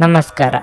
ನಮಸ್ಕಾರ.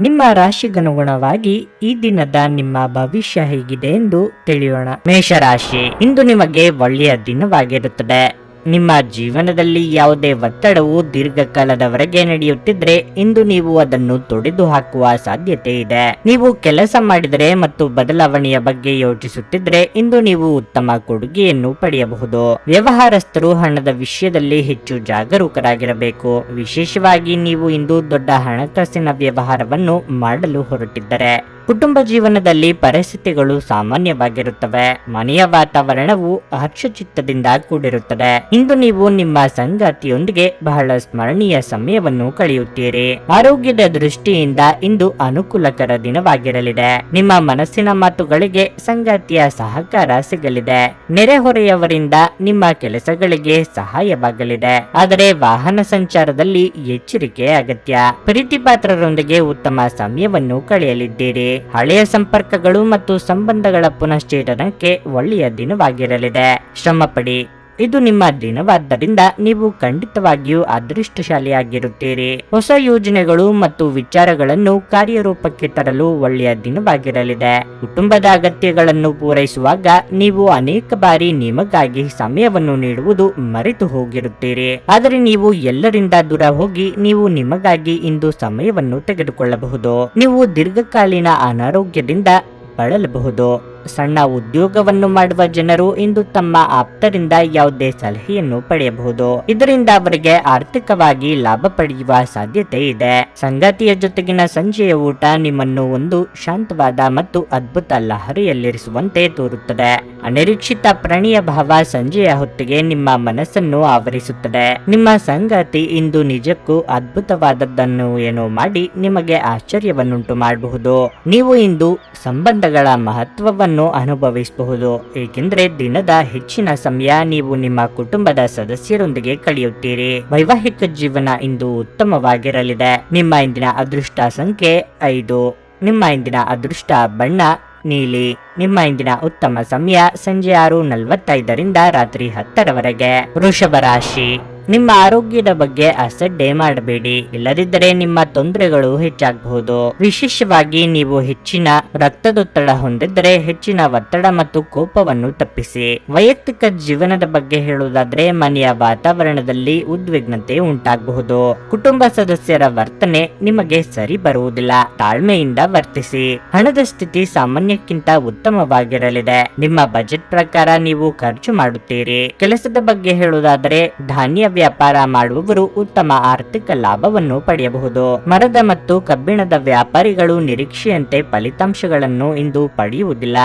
ನಿಮ್ಮ ರಾಶಿಗನುಗುಣವಾಗಿ ಈ ದಿನದ ನಿಮ್ಮ ಭವಿಷ್ಯ ಹೇಗಿದೆ ಎಂದು ತಿಳಿಯೋಣ. ಮೇಷರಾಶಿ, ಇಂದು ನಿಮಗೆ ಒಳ್ಳೆಯ ದಿನವಾಗಿರುತ್ತದೆ. ನಿಮ್ಮ ಜೀವನದಲ್ಲಿ ಯಾವುದೇ ಒತ್ತಡವು ದೀರ್ಘಕಾಲದವರೆಗೆ ನಡೆಯುತ್ತಿದ್ರೆ ಇಂದು ನೀವು ಅದನ್ನು ತೊಡೆದು ಹಾಕುವ ಸಾಧ್ಯತೆ ಇದೆ. ನೀವು ಕೆಲಸ ಮಾಡಿದರೆ ಮತ್ತು ಬದಲಾವಣೆಯ ಬಗ್ಗೆ ಯೋಚಿಸುತ್ತಿದ್ರೆ ಇಂದು ನೀವು ಉತ್ತಮ ಕೊಡುಗೆಯನ್ನು ಪಡೆಯಬಹುದು. ವ್ಯವಹಾರಸ್ಥರು ಹಣದ ವಿಷಯದಲ್ಲಿ ಹೆಚ್ಚು ಜಾಗರೂಕರಾಗಿರಬೇಕು. ವಿಶೇಷವಾಗಿ ನೀವು ಇಂದು ದೊಡ್ಡ ಹಣಕಾಸಿನ ವ್ಯವಹಾರವನ್ನು ಮಾಡಲು ಹೊರಟಿದ್ದರೆ. ಕುಟುಂಬ ಜೀವನದಲ್ಲಿ ಪರಿಸ್ಥಿತಿಗಳು ಸಾಮಾನ್ಯವಾಗಿರುತ್ತವೆ. ಮನೆಯ ವಾತಾವರಣವು ಹರ್ಷಚಿತ್ತದಿಂದ ಕೂಡಿರುತ್ತದೆ. ಇಂದು ನೀವು ನಿಮ್ಮ ಸಂಗಾತಿಯೊಂದಿಗೆ ಬಹಳ ಸ್ಮರಣೀಯ ಸಮಯವನ್ನು ಕಳೆಯುತ್ತೀರಿ. ಆರೋಗ್ಯದ ದೃಷ್ಟಿಯಿಂದ ಇಂದು ಅನುಕೂಲಕರ ದಿನವಾಗಿರಲಿದೆ. ನಿಮ್ಮ ಮನಸ್ಸಿನ ಮಾತುಗಳಿಗೆ ಸಂಗಾತಿಯ ಸಹಕಾರ ಸಿಗಲಿದೆ. ನೆರೆಹೊರೆಯವರಿಂದ ನಿಮ್ಮ ಕೆಲಸಗಳಿಗೆ ಸಹಾಯವಾಗಲಿದೆ. ಆದರೆ ವಾಹನ ಸಂಚಾರದಲ್ಲಿ ಎಚ್ಚರಿಕೆ ಅಗತ್ಯ. ಪ್ರೀತಿ ಪಾತ್ರರೊಂದಿಗೆ ಉತ್ತಮ ಸಮಯವನ್ನು ಕಳೆಯಲಿದ್ದೀರಿ. ಹಳೆಯ ಸಂಪರ್ಕಗಳು ಮತ್ತು ಸಂಬಂಧಗಳ ಪುನಶ್ಚೇತನಕ್ಕೆ ಒಳ್ಳೆಯ ದಿನವಾಗಿರಲಿದೆ. ಶ್ರಮಪಡಿ. ಇದು ನಿಮ್ಮ ದಿನವಾದ್ದರಿಂದ ನೀವು ಖಂಡಿತವಾಗಿಯೂ ಅದೃಷ್ಟಶಾಲಿಯಾಗಿರುತ್ತೀರಿ. ಹೊಸ ಯೋಜನೆಗಳು ಮತ್ತು ವಿಚಾರಗಳನ್ನು ಕಾರ್ಯರೂಪಕ್ಕೆ ತರಲು ಒಳ್ಳೆಯ ದಿನವಾಗಿರಲಿದೆ. ಕುಟುಂಬದ ಅಗತ್ಯಗಳನ್ನು ಪೂರೈಸುವಾಗ ನೀವು ಅನೇಕ ಬಾರಿ ನಿಮಗಾಗಿ ಸಮಯವನ್ನು ನೀಡುವುದು ಮರೆತು ಹೋಗಿರುತ್ತೀರಿ. ಆದರೆ ನೀವು ಎಲ್ಲರಿಂದ ದೂರ ಹೋಗಿ ನೀವು ನಿಮಗಾಗಿ ಇಂದು ಸಮಯವನ್ನು ತೆಗೆದುಕೊಳ್ಳಬಹುದು. ನೀವು ದೀರ್ಘಕಾಲೀನ ಅನಾರೋಗ್ಯದಿಂದ ಬಳಲಬಹುದು. ಸಣ್ಣ ಉದ್ಯೋಗವನ್ನು ಮಾಡುವ ಜನರು ಇಂದು ತಮ್ಮ ಆಪ್ತರಿಂದ ಯಾವುದೇ ಸಲಹೆಯನ್ನು ಪಡೆಯಬಹುದು. ಇದರಿಂದ ಅವರಿಗೆ ಆರ್ಥಿಕವಾಗಿ ಲಾಭ ಪಡೆಯುವ ಸಾಧ್ಯತೆ ಇದೆ. ಸಂಗಾತಿಯ ಜೊತೆಗಿನ ಸಂಜೆಯ ಊಟ ನಿಮ್ಮನ್ನು ಒಂದು ಶಾಂತವಾದ ಮತ್ತು ಅದ್ಭುತ ಲಹರಿಯಲ್ಲಿರಿಸುವಂತೆ ತೋರುತ್ತದೆ. ಅನಿರೀಕ್ಷಿತ ಪ್ರಾಣಿಯ ಭಾವ ಸಂಜೆಯ ಹೊತ್ತಿಗೆ ನಿಮ್ಮ ಮನಸ್ಸನ್ನು ಆವರಿಸುತ್ತದೆ. ನಿಮ್ಮ ಸಂಗಾತಿ ಇಂದು ನಿಜಕ್ಕೂ ಅದ್ಭುತವಾದದ್ದನ್ನು ಏನೋ ಮಾಡಿ ನಿಮಗೆ ಆಶ್ಚರ್ಯವನ್ನುಂಟು ಮಾಡಬಹುದು. ನೀವು ಇಂದು ಸಂಬಂಧಗಳ ಮಹತ್ವವನ್ನು ಅನುಭವಿಸಬಹುದು. ಏಕೆಂದರೆ ದಿನದ ಹೆಚ್ಚಿನ ಸಮಯ ನೀವು ನಿಮ್ಮ ಕುಟುಂಬದ ಸದಸ್ಯರೊಂದಿಗೆ ಕಳೆಯುತ್ತೀರಿ. ವೈವಾಹಿಕ ಜೀವನ ಇಂದು ಉತ್ತಮವಾಗಿರಲಿದೆ. ನಿಮ್ಮ ಇಂದಿನ ಅದೃಷ್ಟ ಸಂಖ್ಯೆ ಐದು. ನಿಮ್ಮ ಇಂದಿನ ಅದೃಷ್ಟ ಬಣ್ಣ, ನೀಲಿ. ನಿಮ್ಮ ಇಂದಿನ ಉತ್ತಮ ಸಮಯ ಸಂಜೆ ಆರು ನಲವತ್ತೈದರಿಂದ ರಾತ್ರಿ ಹತ್ತರವರೆಗೆ. ವೃಷಭ ರಾಶಿ. ನಿಮ್ಮ ಆರೋಗ್ಯದ ಬಗ್ಗೆ ಅಸಡ್ಡೆ ಮಾಡಬೇಡಿ. ಇಲ್ಲದಿದ್ದರೆ ನಿಮ್ಮ ತೊಂದರೆಗಳು ಹೆಚ್ಚಾಗಬಹುದು. ವಿಶೇಷವಾಗಿ ನೀವು ಹೆಚ್ಚಿನ ರಕ್ತದೊತ್ತಡ ಹೊಂದಿದ್ದರೆ ಹೆಚ್ಚಿನ ಒತ್ತಡ ಮತ್ತು ಕೋಪವನ್ನು ತಪ್ಪಿಸಿ. ವೈಯಕ್ತಿಕ ಜೀವನದ ಬಗ್ಗೆ ಹೇಳುವುದಾದ್ರೆ ಮನೆಯ ವಾತಾವರಣದಲ್ಲಿ ಉದ್ವಿಗ್ನತೆ ಉಂಟಾಗಬಹುದು. ಕುಟುಂಬ ಸದಸ್ಯರ ವರ್ತನೆ ನಿಮಗೆ ಸರಿ ಬರುವುದಿಲ್ಲ ತಾಳ್ಮೆಯಿಂದ ವರ್ತಿಸಿ. ಹಣದ ಸ್ಥಿತಿ ಸಾಮಾನ್ಯಕ್ಕಿಂತ ಉತ್ತಮವಾಗಿರಲಿದೆ. ನಿಮ್ಮ ಬಜೆಟ್ ಪ್ರಕಾರ ನೀವು ಖರ್ಚು ಮಾಡುತ್ತೀರಿ. ಕೆಲಸದ ಬಗ್ಗೆ ಹೇಳುವುದಾದರೆ, ಧಾನ್ಯ ವ್ಯಾಪಾರ ಮಾಡುವವರು ಉತ್ತಮ ಆರ್ಥಿಕ ಲಾಭವನ್ನು ಪಡೆಯಬಹುದು. ಮರದ ಮತ್ತು ಕಬ್ಬಿಣದ ವ್ಯಾಪಾರಿಗಳು ನಿರೀಕ್ಷೆಯಂತೆ ಫಲಿತಾಂಶಗಳನ್ನು ಇಂದು ಪಡೆಯುವುದಿಲ್ಲ.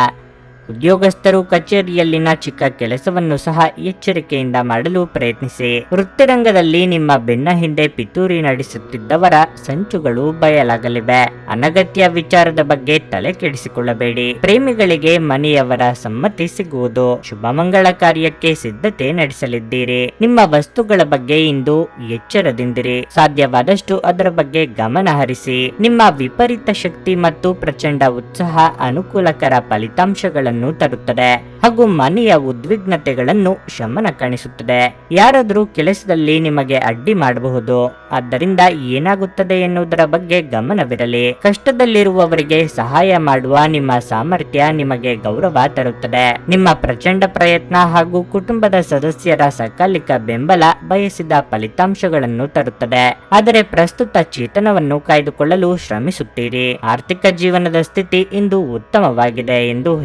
ಉದ್ಯೋಗಸ್ಥರು ಕಚೇರಿಯಲ್ಲಿನ ಚಿಕ್ಕ ಕೆಲಸವನ್ನು ಸಹ ಎಚ್ಚರಿಕೆಯಿಂದ ಮಾಡಲು ಪ್ರಯತ್ನಿಸಿ. ವೃತ್ತಿರಂಗದಲ್ಲಿ ನಿಮ್ಮ ಬೆನ್ನ ಹಿಂದೆ ಪಿತೂರಿ ನಡೆಸುತ್ತಿದ್ದವರ ಸಂಚುಗಳು ಬಯಲಾಗಲಿವೆ. ಅನಗತ್ಯ ವಿಚಾರದ ಬಗ್ಗೆ ತಲೆ ಕೆಡಿಸಿಕೊಳ್ಳಬೇಡಿ. ಪ್ರೇಮಿಗಳಿಗೆ ಮನೆಯವರ ಸಮ್ಮತಿ ಸಿಗುವುದು ಶುಭ ಮಂಗಳ ಕಾರ್ಯಕ್ಕೆ ಸಿದ್ಧತೆ ನಡೆಸಲಿದ್ದೀರಿ. ನಿಮ್ಮ ವಸ್ತುಗಳ ಬಗ್ಗೆ ಇಂದು ಎಚ್ಚರದಿಂದಿರಿ. ಸಾಧ್ಯವಾದಷ್ಟು ಅದರ ಬಗ್ಗೆ ಗಮನ ಹರಿಸಿ. ನಿಮ್ಮ ವಿಪರೀತ ಶಕ್ತಿ ಮತ್ತು ಪ್ರಚಂಡ ಉತ್ಸಾಹ ಅನುಕೂಲಕರ ಫಲಿತಾಂಶಗಳನ್ನು ತರುತ್ತದೆ ಹಾಗೂ ಮನೆಯ ಉದ್ವಿಗ್ನತೆಗಳನ್ನು ಶಮನ ಕಾಣಿಸುತ್ತದೆ. ಯಾರಾದರೂ ಕೆಲಸದಲ್ಲಿ ನಿಮಗೆ ಅಡ್ಡಿ ಮಾಡಬಹುದು. ಆದ್ದರಿಂದ ಏನಾಗುತ್ತದೆ ಎನ್ನುವುದರ ಬಗ್ಗೆ ಗಮನವಿರಲಿ. ಕಷ್ಟದಲ್ಲಿರುವವರಿಗೆ ಸಹಾಯ ಮಾಡುವ ನಿಮ್ಮ ಸಾಮರ್ಥ್ಯ ನಿಮಗೆ ಗೌರವ ತರುತ್ತದೆ. ನಿಮ್ಮ ಪ್ರಚಂಡ ಪ್ರಯತ್ನ ಹಾಗೂ ಕುಟುಂಬದ ಸದಸ್ಯರ ಸಕಾಲಿಕ ಬೆಂಬಲ ಬಯಸಿದ ಫಲಿತಾಂಶಗಳನ್ನು ತರುತ್ತದೆ. ಆದರೆ ಪ್ರಸ್ತುತ ಚೇತನವನ್ನು ಕಾಯ್ದುಕೊಳ್ಳಲು ಶ್ರಮಿಸುತ್ತೀರಿ. ಆರ್ಥಿಕ ಜೀವನದ ಸ್ಥಿತಿ ಇಂದು ಉತ್ತಮವಾಗಿದೆ ಎಂದು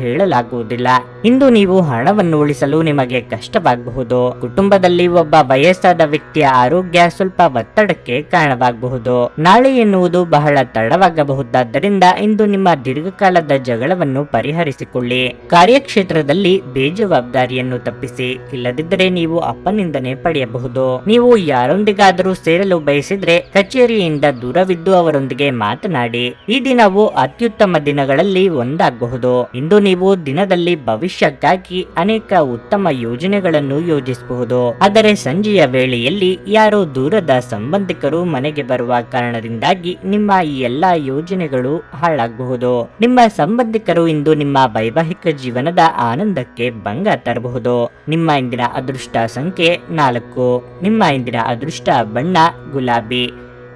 ಹೇಳಲಾಗುವುದಿಲ್ಲ ಇಂದು ನೀವು ಹಣವನ್ನು ಉಳಿಸಲು ನಿಮಗೆ ಕಷ್ಟವಾಗಬಹುದು. ಕುಟುಂಬದಲ್ಲಿ ಒಬ್ಬ ವಯಸ್ಸಾದ ವ್ಯಕ್ತಿಯ ಆರೋಗ್ಯ ಸ್ವಲ್ಪ ಒತ್ತಡಕ್ಕೆ ಕಾರಣವಾಗಬಹುದು. ನಾಳೆ ಎನ್ನುವುದು ಬಹಳ ತಡವಾಗಬಹುದಾದ್ದರಿಂದ ಇಂದು ನಿಮ್ಮ ದೀರ್ಘಕಾಲದ ಜಗಳವನ್ನು ಪರಿಹರಿಸಿಕೊಳ್ಳಿ. ಕಾರ್ಯಕ್ಷೇತ್ರದಲ್ಲಿ ಬೇಜವಾಬ್ದಾರಿಯನ್ನು ತಪ್ಪಿಸಿ. ಇಲ್ಲದಿದ್ದರೆ ನೀವು ಅಪ್ಪನಿಂದನೇ ಪಡೆಯಬಹುದು. ನೀವು ಯಾರೊಂದಿಗಾದರೂ ಸೇರಲು ಬಯಸಿದ್ರೆ ಕಚೇರಿಯಿಂದ ದೂರವಿದ್ದು ಅವರೊಂದಿಗೆ ಮಾತನಾಡಿ. ಈ ದಿನವು ಅತ್ಯುತ್ತಮ ದಿನಗಳಲ್ಲಿ ಒಂದಾಗಬಹುದು. ಇಂದು ನೀವು ದಿನದಲ್ಲಿ ಭವಿಷ್ಯಕ್ಕಾಗಿ ಅನೇಕ ಉತ್ತಮ ಯೋಜನೆಗಳನ್ನು ಯೋಜಿಸಬಹುದು. ಆದರೆ ಸಂಜೆಯ ವೇಳೆಯಲ್ಲಿ ಯಾರೋ ದೂರದ ಸಂಬಂಧಿಕರು ಮನೆಗೆ ಬರುವ ಕಾರಣದಿಂದಾಗಿ ನಿಮ್ಮ ಈ ಎಲ್ಲಾ ಯೋಜನೆಗಳು ಹಾಳಾಗಬಹುದು. ನಿಮ್ಮ ಸಂಬಂಧಿಕರು ಇಂದು ನಿಮ್ಮ ವೈವಾಹಿಕ ಜೀವನದ ಆನಂದಕ್ಕೆ ಭಂಗ ತರಬಹುದು. ನಿಮ್ಮ ಇಂದಿನ ಅದೃಷ್ಟ ಸಂಖ್ಯೆ ನಾಲ್ಕು. ನಿಮ್ಮ ಇಂದಿನ ಅದೃಷ್ಟ ಬಣ್ಣ ಗುಲಾಬಿ.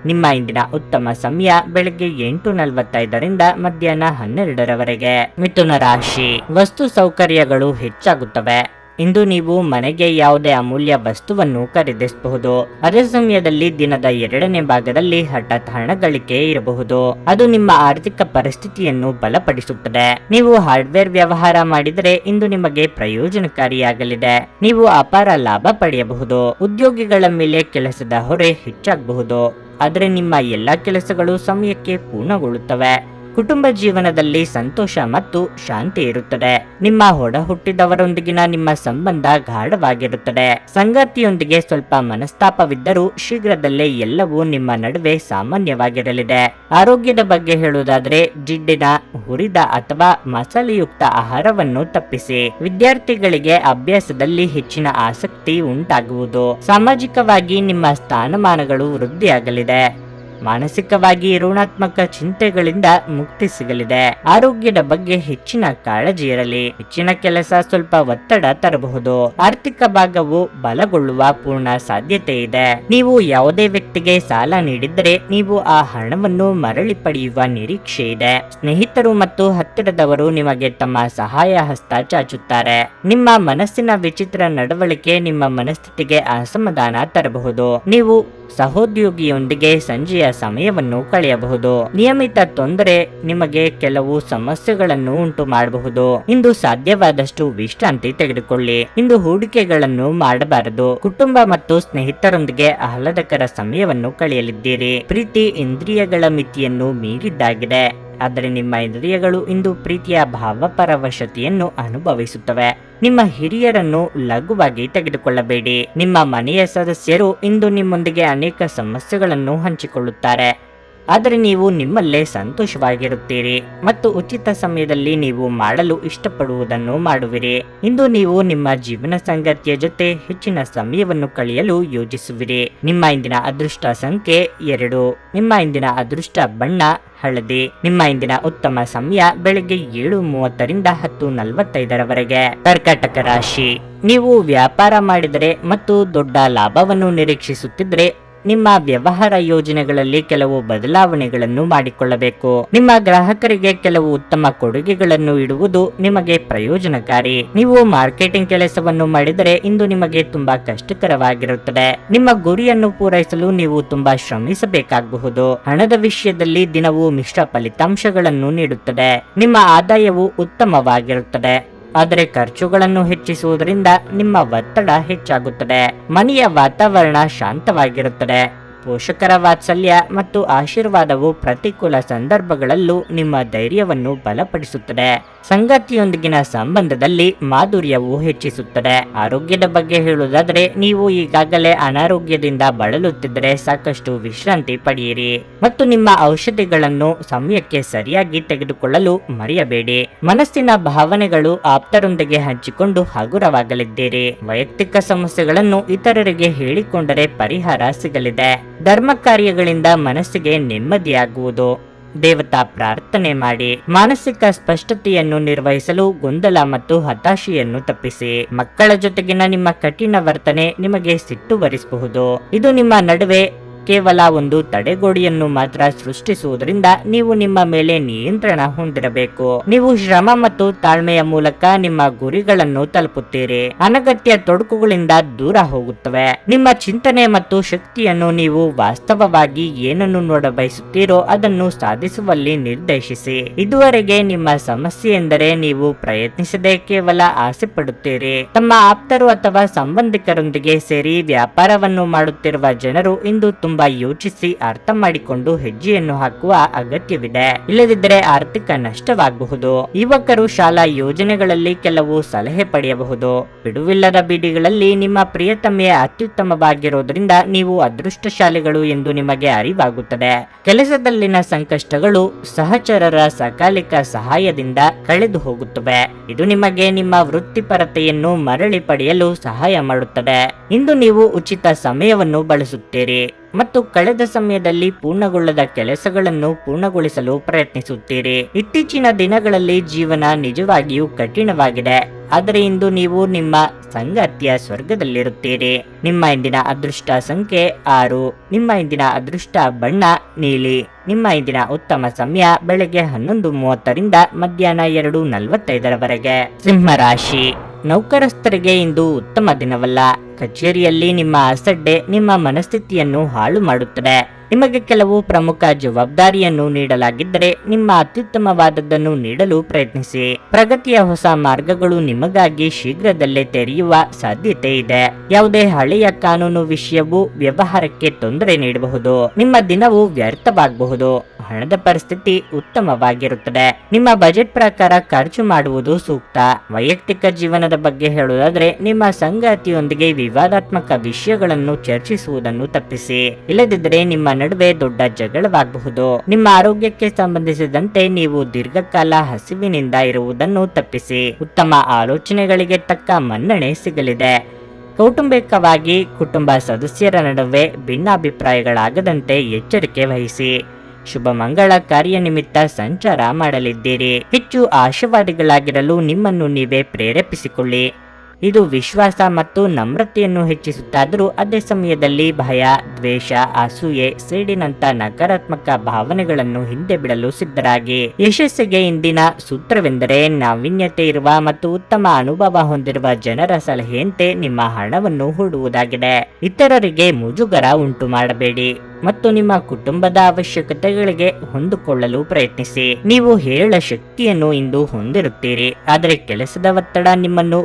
ನಿಮ್ಮ ಇಂದಿನ ಉತ್ತಮ ಸಮಯ ಬೆಳಗ್ಗೆ ಎಂಟು ನಲವತ್ತೈದರಿಂದ ಮಧ್ಯಾಹ್ನ ಹನ್ನೆರಡರವರೆಗೆ. ಮಿಥುನ ರಾಶಿ. ವಸ್ತು ಸೌಕರ್ಯಗಳು ಹೆಚ್ಚಾಗುತ್ತವೆ. ಇಂದು ನೀವು ಮನೆಗೆ ಯಾವುದೇ ಅಮೂಲ್ಯ ವಸ್ತುವನ್ನು ಖರೀದಿಸಬಹುದು. ಅದೇ ಸಮಯದಲ್ಲಿ ದಿನದ ಎರಡನೇ ಭಾಗದಲ್ಲಿ ಹಠಾತ್ ಹಣ ಗಳಿಕೆ ಇರಬಹುದು. ಅದು ನಿಮ್ಮ ಆರ್ಥಿಕ ಪರಿಸ್ಥಿತಿಯನ್ನು ಬಲಪಡಿಸುತ್ತದೆ. ನೀವು ಹಾರ್ಡ್ವೇರ್ ವ್ಯವಹಾರ ಮಾಡಿದರೆ ಇಂದು ನಿಮಗೆ ಪ್ರಯೋಜನಕಾರಿಯಾಗಲಿದೆ. ನೀವು ಅಪಾರ ಲಾಭ ಪಡೆಯಬಹುದು. ಉದ್ಯೋಗಿಗಳ ಮೇಲೆ ಕೆಲಸದ ಹೊರೆ ಹೆಚ್ಚಾಗಬಹುದು. ಆದರೆ ನಿಮ್ಮ ಎಲ್ಲಾ ಕೆಲಸಗಳು ಸಮಯಕ್ಕೆ ಪೂರ್ಣಗೊಳ್ಳುತ್ತವೆ. ಕುಟುಂಬ ಜೀವನದಲ್ಲಿ ಸಂತೋಷ ಮತ್ತು ಶಾಂತಿ ಇರುತ್ತದೆ. ನಿಮ್ಮ ಹೊಡ ಹುಟ್ಟಿದವರೊಂದಿಗಿನ ನಿಮ್ಮ ಸಂಬಂಧ ಗಾಢವಾಗಿರುತ್ತದೆ. ಸಂಗಾತಿಯೊಂದಿಗೆ ಸ್ವಲ್ಪ ಮನಸ್ತಾಪವಿದ್ದರೂ ಶೀಘ್ರದಲ್ಲೇ ಎಲ್ಲವೂ ನಿಮ್ಮ ನಡುವೆ ಸಾಮಾನ್ಯವಾಗಿರಲಿದೆ. ಆರೋಗ್ಯದ ಬಗ್ಗೆ ಹೇಳುವುದಾದ್ರೆ ಜಿಡ್ಡಿನ ಹುರಿದ ಅಥವಾ ಮಸಾಲೆಯುಕ್ತ ಆಹಾರವನ್ನು ತಪ್ಪಿಸಿ. ವಿದ್ಯಾರ್ಥಿಗಳಿಗೆ ಅಭ್ಯಾಸದಲ್ಲಿ ಹೆಚ್ಚಿನ ಆಸಕ್ತಿ ಉಂಟಾಗುವುದು. ಸಾಮಾಜಿಕವಾಗಿ ನಿಮ್ಮ ಸ್ಥಾನಮಾನಗಳು ವೃದ್ಧಿಯಾಗಲಿದೆ. ಮಾನಸಿಕವಾಗಿ ಋಣಾತ್ಮಕ ಚಿಂತೆಗಳಿಂದ ಮುಕ್ತಿ ಸಿಗಲಿದೆ. ಆರೋಗ್ಯದ ಬಗ್ಗೆ ಹೆಚ್ಚಿನ ಕಾಳಜಿ ಇರಲಿ. ಹೆಚ್ಚಿನ ಕೆಲಸ ಸ್ವಲ್ಪ ಒತ್ತಡ ತರಬಹುದು. ಆರ್ಥಿಕ ಭಾಗವು ಬಲಗೊಳ್ಳುವ ಪೂರ್ಣ ಸಾಧ್ಯತೆ ಇದೆ. ನೀವು ಯಾವುದೇ ವ್ಯಕ್ತಿಗೆ ಸಾಲ ನೀಡಿದರೆ ನೀವು ಆ ಹಣವನ್ನು ಮರಳಿ ಪಡೆಯುವ ನಿರೀಕ್ಷೆ ಇದೆ. ಸ್ನೇಹಿತರು ಮತ್ತು ಹತ್ತಿರದವರು ನಿಮಗೆ ತಮ್ಮ ಸಹಾಯ ಹಸ್ತ ಚಾಚುತ್ತಾರೆ. ನಿಮ್ಮ ಮನಸ್ಸಿನ ವಿಚಿತ್ರ ನಡವಳಿಕೆ ನಿಮ್ಮ ಮನಸ್ಥಿತಿಗೆ ಅಸಮಾಧಾನ ತರಬಹುದು. ನೀವು ಸಹೋದ್ಯೋಗಿಯೊಂದಿಗೆ ಸಂಜೆಯ ಸಮಯವನ್ನು ಕಳೆಯಬಹುದು. ನಿಯಮಿತ ತೊಂದರೆ ನಿಮಗೆ ಕೆಲವು ಸಮಸ್ಯೆಗಳನ್ನು ಉಂಟು ಮಾಡಬಹುದು ಇಂದು ಸಾಧ್ಯವಾದಷ್ಟು ವಿಶ್ರಾಂತಿ ತೆಗೆದುಕೊಳ್ಳಿ. ಇಂದು ಹೂಡಿಕೆಗಳನ್ನು ಮಾಡಬಾರದು. ಕುಟುಂಬ ಮತ್ತು ಸ್ನೇಹಿತರೊಂದಿಗೆ ಆಹ್ಲಾದಕರ ಸಮಯವನ್ನು ಕಳೆಯಲಿದ್ದೀರಿ. ಪ್ರೀತಿ ಇಂದ್ರಿಯಗಳ ಮಿತಿಯನ್ನು ಮೀರಿದ್ದಾಗಿದೆ. ಆದರೆ ನಿಮ್ಮ ಇಂದ್ರಿಯಗಳು ಇಂದು ಪ್ರೀತಿಯ ಭಾವಪರವಶತೆಯನ್ನು ಅನುಭವಿಸುತ್ತವೆ. ನಿಮ್ಮ ಹಿರಿಯರನ್ನು ಲಘುವಾಗಿ ತೆಗೆದುಕೊಳ್ಳಬೇಡಿ. ನಿಮ್ಮ ಮನೆಯ ಸದಸ್ಯರು ಇಂದು ನಿಮ್ಮೊಂದಿಗೆ ಅನೇಕ ಸಮಸ್ಯೆಗಳನ್ನು ಹಂಚಿಕೊಳ್ಳುತ್ತಾರೆ. ಆದರೆ ನೀವು ನಿಮ್ಮಲ್ಲೇ ಸಂತೋಷವಾಗಿರುತ್ತೀರಿ ಮತ್ತು ಉಚಿತ ಸಮಯದಲ್ಲಿ ನೀವು ಮಾಡಲು ಇಷ್ಟಪಡುವುದನ್ನು ಮಾಡುವಿರಿ. ಇಂದು ನೀವು ನಿಮ್ಮ ಜೀವನ ಸಂಗತಿಯ ಜೊತೆ ಹೆಚ್ಚಿನ ಸಮಯವನ್ನು ಕಳೆಯಲು ಯೋಜಿಸುವಿರಿ. ನಿಮ್ಮ ಇಂದಿನ ಅದೃಷ್ಟ ಸಂಖ್ಯೆ ಎರಡು. ನಿಮ್ಮ ಇಂದಿನ ಅದೃಷ್ಟ ಬಣ್ಣ ಹಳದಿ. ನಿಮ್ಮ ಇಂದಿನ ಉತ್ತಮ ಸಮಯ ಬೆಳಗ್ಗೆ ಏಳು ಮೂವತ್ತರಿಂದ ಹತ್ತು ನಲವತ್ತೈದರವರೆಗೆ. ಕರ್ಕಾಟಕ ರಾಶಿ. ನೀವು ವ್ಯಾಪಾರ ಮಾಡಿದರೆ ಮತ್ತು ದೊಡ್ಡ ಲಾಭವನ್ನು ನಿರೀಕ್ಷಿಸುತ್ತಿದ್ರೆ ನಿಮ್ಮ ವ್ಯವಹಾರ ಯೋಜನೆಗಳಲ್ಲಿ ಕೆಲವು ಬದಲಾವಣೆಗಳನ್ನು ಮಾಡಿಕೊಳ್ಳಬೇಕು. ನಿಮ್ಮ ಗ್ರಾಹಕರಿಗೆ ಕೆಲವು ಉತ್ತಮ ಕೊಡುಗೆಗಳನ್ನು ಇಡುವುದು ನಿಮಗೆ ಪ್ರಯೋಜನಕಾರಿ. ನೀವು ಮಾರ್ಕೆಟಿಂಗ್ ಕೆಲಸವನ್ನು ಮಾಡಿದರೆ ಇಂದು ನಿಮಗೆ ತುಂಬಾ ಕಷ್ಟಕರವಾಗಿರುತ್ತದೆ. ನಿಮ್ಮ ಗುರಿಯನ್ನು ಪೂರೈಸಲು ನೀವು ತುಂಬಾ ಶ್ರಮಿಸಬೇಕಾಗಬಹುದು. ಹಣದ ವಿಷಯದಲ್ಲಿ ದಿನವೂ ಮಿಶ್ರ ಫಲಿತಾಂಶಗಳನ್ನು ನೀಡುತ್ತದೆ. ನಿಮ್ಮ ಆದಾಯವು ಉತ್ತಮವಾಗಿರುತ್ತದೆ. ಆದರೆ ಖರ್ಚುಗಳನ್ನು ಹೆಚ್ಚಿಸುವುದರಿಂದ ನಿಮ್ಮ ಒತ್ತಡ ಹೆಚ್ಚಾಗುತ್ತದೆ. ಮನೆಯ ವಾತಾವರಣ ಶಾಂತವಾಗಿರುತ್ತದೆ. ಪೋಷಕರ ವಾತ್ಸಲ್ಯ ಮತ್ತು ಆಶೀರ್ವಾದವು ಪ್ರತಿಕೂಲ ಸಂದರ್ಭಗಳಲ್ಲೂ ನಿಮ್ಮ ಧೈರ್ಯವನ್ನು ಬಲಪಡಿಸುತ್ತದೆ. ಸಂಗಾತಿಯೊಂದಿಗಿನ ಸಂಬಂಧದಲ್ಲಿ ಮಾಧುರ್ಯವು ಹೆಚ್ಚಿಸುತ್ತದೆ. ಆರೋಗ್ಯದ ಬಗ್ಗೆ ಹೇಳುವುದಾದರೆ ನೀವು ಈಗಾಗಲೇ ಅನಾರೋಗ್ಯದಿಂದ ಬಳಲುತ್ತಿದ್ದರೆ ಸಾಕಷ್ಟು ವಿಶ್ರಾಂತಿ ಪಡೆಯಿರಿ. ಮತ್ತು ನಿಮ್ಮ ಔಷಧಿಗಳನ್ನು ಸಮಯಕ್ಕೆ ಸರಿಯಾಗಿ ತೆಗೆದುಕೊಳ್ಳಲು ಮರೆಯಬೇಡಿ. ಮನಸ್ಸಿನ ಭಾವನೆಗಳು ಆಪ್ತರೊಂದಿಗೆ ಹಂಚಿಕೊಂಡು ಹಗುರವಾಗಲಿದ್ದೀರಿ. ವೈಯಕ್ತಿಕ ಸಮಸ್ಯೆಗಳನ್ನು ಇತರರಿಗೆ ಹೇಳಿಕೊಂಡರೆ ಪರಿಹಾರ ಸಿಗಲಿದೆ. ಧರ್ಮ ಕಾರ್ಯಗಳಿಂದ ಮನಸ್ಸಿಗೆ ನೆಮ್ಮದಿಯಾಗುವುದು. ದೇವತಾ ಪ್ರಾರ್ಥನೆ ಮಾಡಿ, ಮಾನಸಿಕ ಸ್ಪಷ್ಟತೆಯನ್ನು ನಿರ್ವಹಿಸಲು ಗೊಂದಲ ಮತ್ತು ಹತಾಶೆಯನ್ನು ತಪ್ಪಿಸಿ. ಮಕ್ಕಳ ಜೊತೆಗಿನ ನಿಮ್ಮ ಕಠಿಣ ವರ್ತನೆ ನಿಮಗೆ ಸಿಟ್ಟು ಬರಿಸಬಹುದು ಇದು ನಿಮ್ಮ ನಡುವೆ ಕೇವಲ ಒಂದು ತಡೆಗೋಡೆಯನ್ನು ಮಾತ್ರ ಸೃಷ್ಟಿಸುವುದರಿಂದ ನೀವು ನಿಮ್ಮ ಮೇಲೆ ನಿಯಂತ್ರಣ ಹೊಂದಿರಬೇಕು. ನೀವು ಶ್ರಮ ಮತ್ತು ತಾಳ್ಮೆಯ ಮೂಲಕ ನಿಮ್ಮ ಗುರಿಗಳನ್ನು ತಲುಪುತ್ತೀರಿ. ಅನಗತ್ಯ ತೊಡಕುಗಳಿಂದ ದೂರ ಹೋಗುತ್ತವೆ. ನಿಮ್ಮ ಚಿಂತನೆ ಮತ್ತು ಶಕ್ತಿಯನ್ನು ನೀವು ವಾಸ್ತವವಾಗಿ ಏನನ್ನು ನೋಡ ಬಯಸುತ್ತೀರೋ ಅದನ್ನು ಸಾಧಿಸುವಲ್ಲಿ ನಿರ್ದೇಶಿಸಿ. ಇದುವರೆಗೆ ನಿಮ್ಮ ಸಮಸ್ಯೆ ಎಂದರೆ ನೀವು ಪ್ರಯತ್ನಿಸದೆ ಕೇವಲ ಆಸೆ ಪಡುತ್ತೀರಿ. ತಮ್ಮ ಆಪ್ತರು ಅಥವಾ ಸಂಬಂಧಿಕರೊಂದಿಗೆ ಸೇರಿ ವ್ಯಾಪಾರವನ್ನು ಮಾಡುತ್ತಿರುವ ಜನರು ಇಂದು ತುಂಬಾ ಯೋಚಿಸಿ ಅರ್ಥ ಮಾಡಿಕೊಂಡು ಹೆಜ್ಜೆಯನ್ನು ಹಾಕುವ ಅಗತ್ಯವಿದೆ. ಇಲ್ಲದಿದ್ದರೆ ಆರ್ಥಿಕ ನಷ್ಟವಾಗಬಹುದು. ಯುವಕರು ಶಾಲಾ ಯೋಜನೆಗಳಲ್ಲಿ ಕೆಲವು ಸಲಹೆ ಪಡೆಯಬಹುದು. ಬಿಡುವಿಲ್ಲದ ಬೀಡಿಗಳಲ್ಲಿ ನಿಮ್ಮ ಪ್ರಿಯತಮೆಯ ಅತ್ಯುತ್ತಮವಾಗಿರೋದ್ರಿಂದ ನೀವು ಅದೃಷ್ಟಶಾಲಿಗಳು ಎಂದು ನಿಮಗೆ ಅರಿವಾಗುತ್ತದೆ. ಕೆಲಸದಲ್ಲಿನ ಸಂಕಷ್ಟಗಳು ಸಹಚರರ ಸಕಾಲಿಕ ಸಹಾಯದಿಂದ ಕಳೆದು ಹೋಗುತ್ತವೆ. ಇದು ನಿಮಗೆ ನಿಮ್ಮ ವೃತ್ತಿಪರತೆಯನ್ನು ಮರಳಿ ಪಡೆಯಲು ಸಹಾಯ ಮಾಡುತ್ತದೆ. ಇಂದು ನೀವು ಉಚಿತ ಸಮಯವನ್ನು ಬಳಸುತ್ತೀರಿ. ಮತ್ತು ಕಳೆದ ಸಮಯದಲ್ಲಿ ಪೂರ್ಣಗೊಳ್ಳದ ಕೆಲಸಗಳನ್ನು ಪೂರ್ಣಗೊಳಿಸಲು ಪ್ರಯತ್ನಿಸುತ್ತೀರಿ. ಇತ್ತೀಚಿನ ದಿನಗಳಲ್ಲಿ ಜೀವನ ನಿಜವಾಗಿಯೂ ಕಠಿಣವಾಗಿದೆ. ಆದರೆ ಇಂದು ನೀವು ನಿಮ್ಮ ಸಂಗಾತಿಯ ಸ್ವರ್ಗದಲ್ಲಿರುತ್ತೀರಿ. ನಿಮ್ಮ ಇಂದಿನ ಅದೃಷ್ಟ ಸಂಖ್ಯೆ ಆರು. ನಿಮ್ಮ ಇಂದಿನ ಅದೃಷ್ಟ ಬಣ್ಣ ನೀಲಿ. ನಿಮ್ಮ ಇಂದಿನ ಉತ್ತಮ ಸಮಯ ಬೆಳಗ್ಗೆ ಹನ್ನೊಂದು ಮೂವತ್ತರಿಂದ ಮಧ್ಯಾಹ್ನ ಎರಡು ನಲವತ್ತೈದರವರೆಗೆ. ಸಿಂಹ ರಾಶಿ ನೌಕರಸ್ಥರಿಗೆ ಇಂದು ಉತ್ತಮ ದಿನವಲ್ಲ. ಕಚೇರಿಯಲ್ಲಿ ನಿಮ್ಮ ಅಸಡ್ಡೆ, ನಿಮ್ಮ ಮನಸ್ಥಿತಿಯನ್ನು ಹಾಳು ಮಾಡುತ್ತದೆ. ನಿಮಗೆ ಕೆಲವು ಪ್ರಮುಖ ಜವಾಬ್ದಾರಿಯನ್ನು ನೀಡಲಾಗಿದ್ದರೆ ನಿಮ್ಮ ಅತ್ಯುತ್ತಮವಾದದ್ದನ್ನು ನೀಡಲು ಪ್ರಯತ್ನಿಸಿ. ಪ್ರಗತಿಯ ಹೊಸ ಮಾರ್ಗಗಳು ನಿಮಗಾಗಿ ಶೀಘ್ರದಲ್ಲೇ ತೆರೆಯುವ ಸಾಧ್ಯತೆ ಇದೆ. ಯಾವುದೇ ಹಳೆಯ ಕಾನೂನು ವಿಷಯವು ವ್ಯವಹಾರಕ್ಕೆ ತೊಂದರೆ ನೀಡಬಹುದು. ನಿಮ್ಮ ದಿನವು ವ್ಯರ್ಥವಾಗಬಹುದು. ಹಣದ ಪರಿಸ್ಥಿತಿ ಉತ್ತಮವಾಗಿರುತ್ತದೆ. ನಿಮ್ಮ ಬಜೆಟ್ ಪ್ರಕಾರ ಖರ್ಚು ಮಾಡುವುದು ಸೂಕ್ತ. ವೈಯಕ್ತಿಕ ಜೀವನದ ಬಗ್ಗೆ ಹೇಳುವುದಾದ್ರೆ, ನಿಮ್ಮ ಸಂಗಾತಿಯೊಂದಿಗೆ ವಿವಾದಾತ್ಮಕ ವಿಷಯಗಳನ್ನು ಚರ್ಚಿಸುವುದನ್ನು ತಪ್ಪಿಸಿ. ಇಲ್ಲದಿದ್ದರೆ ನಿಮ್ಮ ನಡುವೆ ದೊಡ್ಡ ಜಗಳವಾಗಬಹುದು. ನಿಮ್ಮ ಆರೋಗ್ಯಕ್ಕೆ ಸಂಬಂಧಿಸಿದಂತೆ ನೀವು ದೀರ್ಘಕಾಲ ಹಸಿವಿನಿಂದ ಇರುವುದನ್ನು ತಪ್ಪಿಸಿ. ಉತ್ತಮ ಆಲೋಚನೆಗಳಿಗೆ ತಕ್ಕ ಮನ್ನಣೆ ಸಿಗಲಿದೆ. ಕೌಟುಂಬಿಕವಾಗಿ ಕುಟುಂಬ ಸದಸ್ಯರ ನಡುವೆ ಭಿನ್ನಾಭಿಪ್ರಾಯಗಳಾಗದಂತೆ ಎಚ್ಚರಿಕೆ ವಹಿಸಿ. ಶುಭ ಮಂಗಳ ಕಾರ್ಯ ನಿಮಿತ್ತ ಸಂಚಾರ ಮಾಡಲಿದ್ದೀರಿ. ಹೆಚ್ಚು ಆಶಾವಾದಿಗಳಾಗಿರಲು ನಿಮ್ಮನ್ನು ನೀವೇ ಪ್ರೇರೇಪಿಸಿಕೊಳ್ಳಿ. ಇದು ವಿಶ್ವಾಸ ಮತ್ತು ನಮ್ರತೆಯನ್ನು ಹೆಚ್ಚಿಸುತ್ತಾದರೂ ಅದೇ ಸಮಯದಲ್ಲಿ ಭಯ, ದ್ವೇಷ, ಅಸೂಯೆ, ಸೇಡಿನಂತ ನಕಾರಾತ್ಮಕ ಭಾವನೆಗಳನ್ನು ಹಿಂದೆ ಬಿಡಲು ಸಿದ್ಧರಾಗಿ. ಯಶಸ್ಸಿಗೆ ಇಂದಿನ ಸೂತ್ರವೆಂದರೆ ನಾವೀನ್ಯತೆ ಇರುವ ಮತ್ತು ಉತ್ತಮ ಅನುಭವ ಹೊಂದಿರುವ ಜನರ ಸಲಹೆಯಂತೆ ನಿಮ್ಮ ಹಣವನ್ನು ಹೂಡುವುದಾಗಿದೆ. ಇತರರಿಗೆ ಮುಜುಗರ ಉಂಟು ಮಾಡಬೇಡಿ ಮತ್ತು ನಿಮ್ಮ ಕುಟುಂಬದ ಅವಶ್ಯಕತೆಗಳಿಗೆ ಹೊಂದಿಕೊಳ್ಳಲು ಪ್ರಯತ್ನಿಸಿ. ನೀವು ಹೇಳ ಶಕ್ತಿಯನ್ನು ಇಂದು ಹೊಂದಿರುತ್ತೀರಿ, ಆದರೆ ಕೆಲಸದ ಒತ್ತಡ ನಿಮ್ಮನ್ನು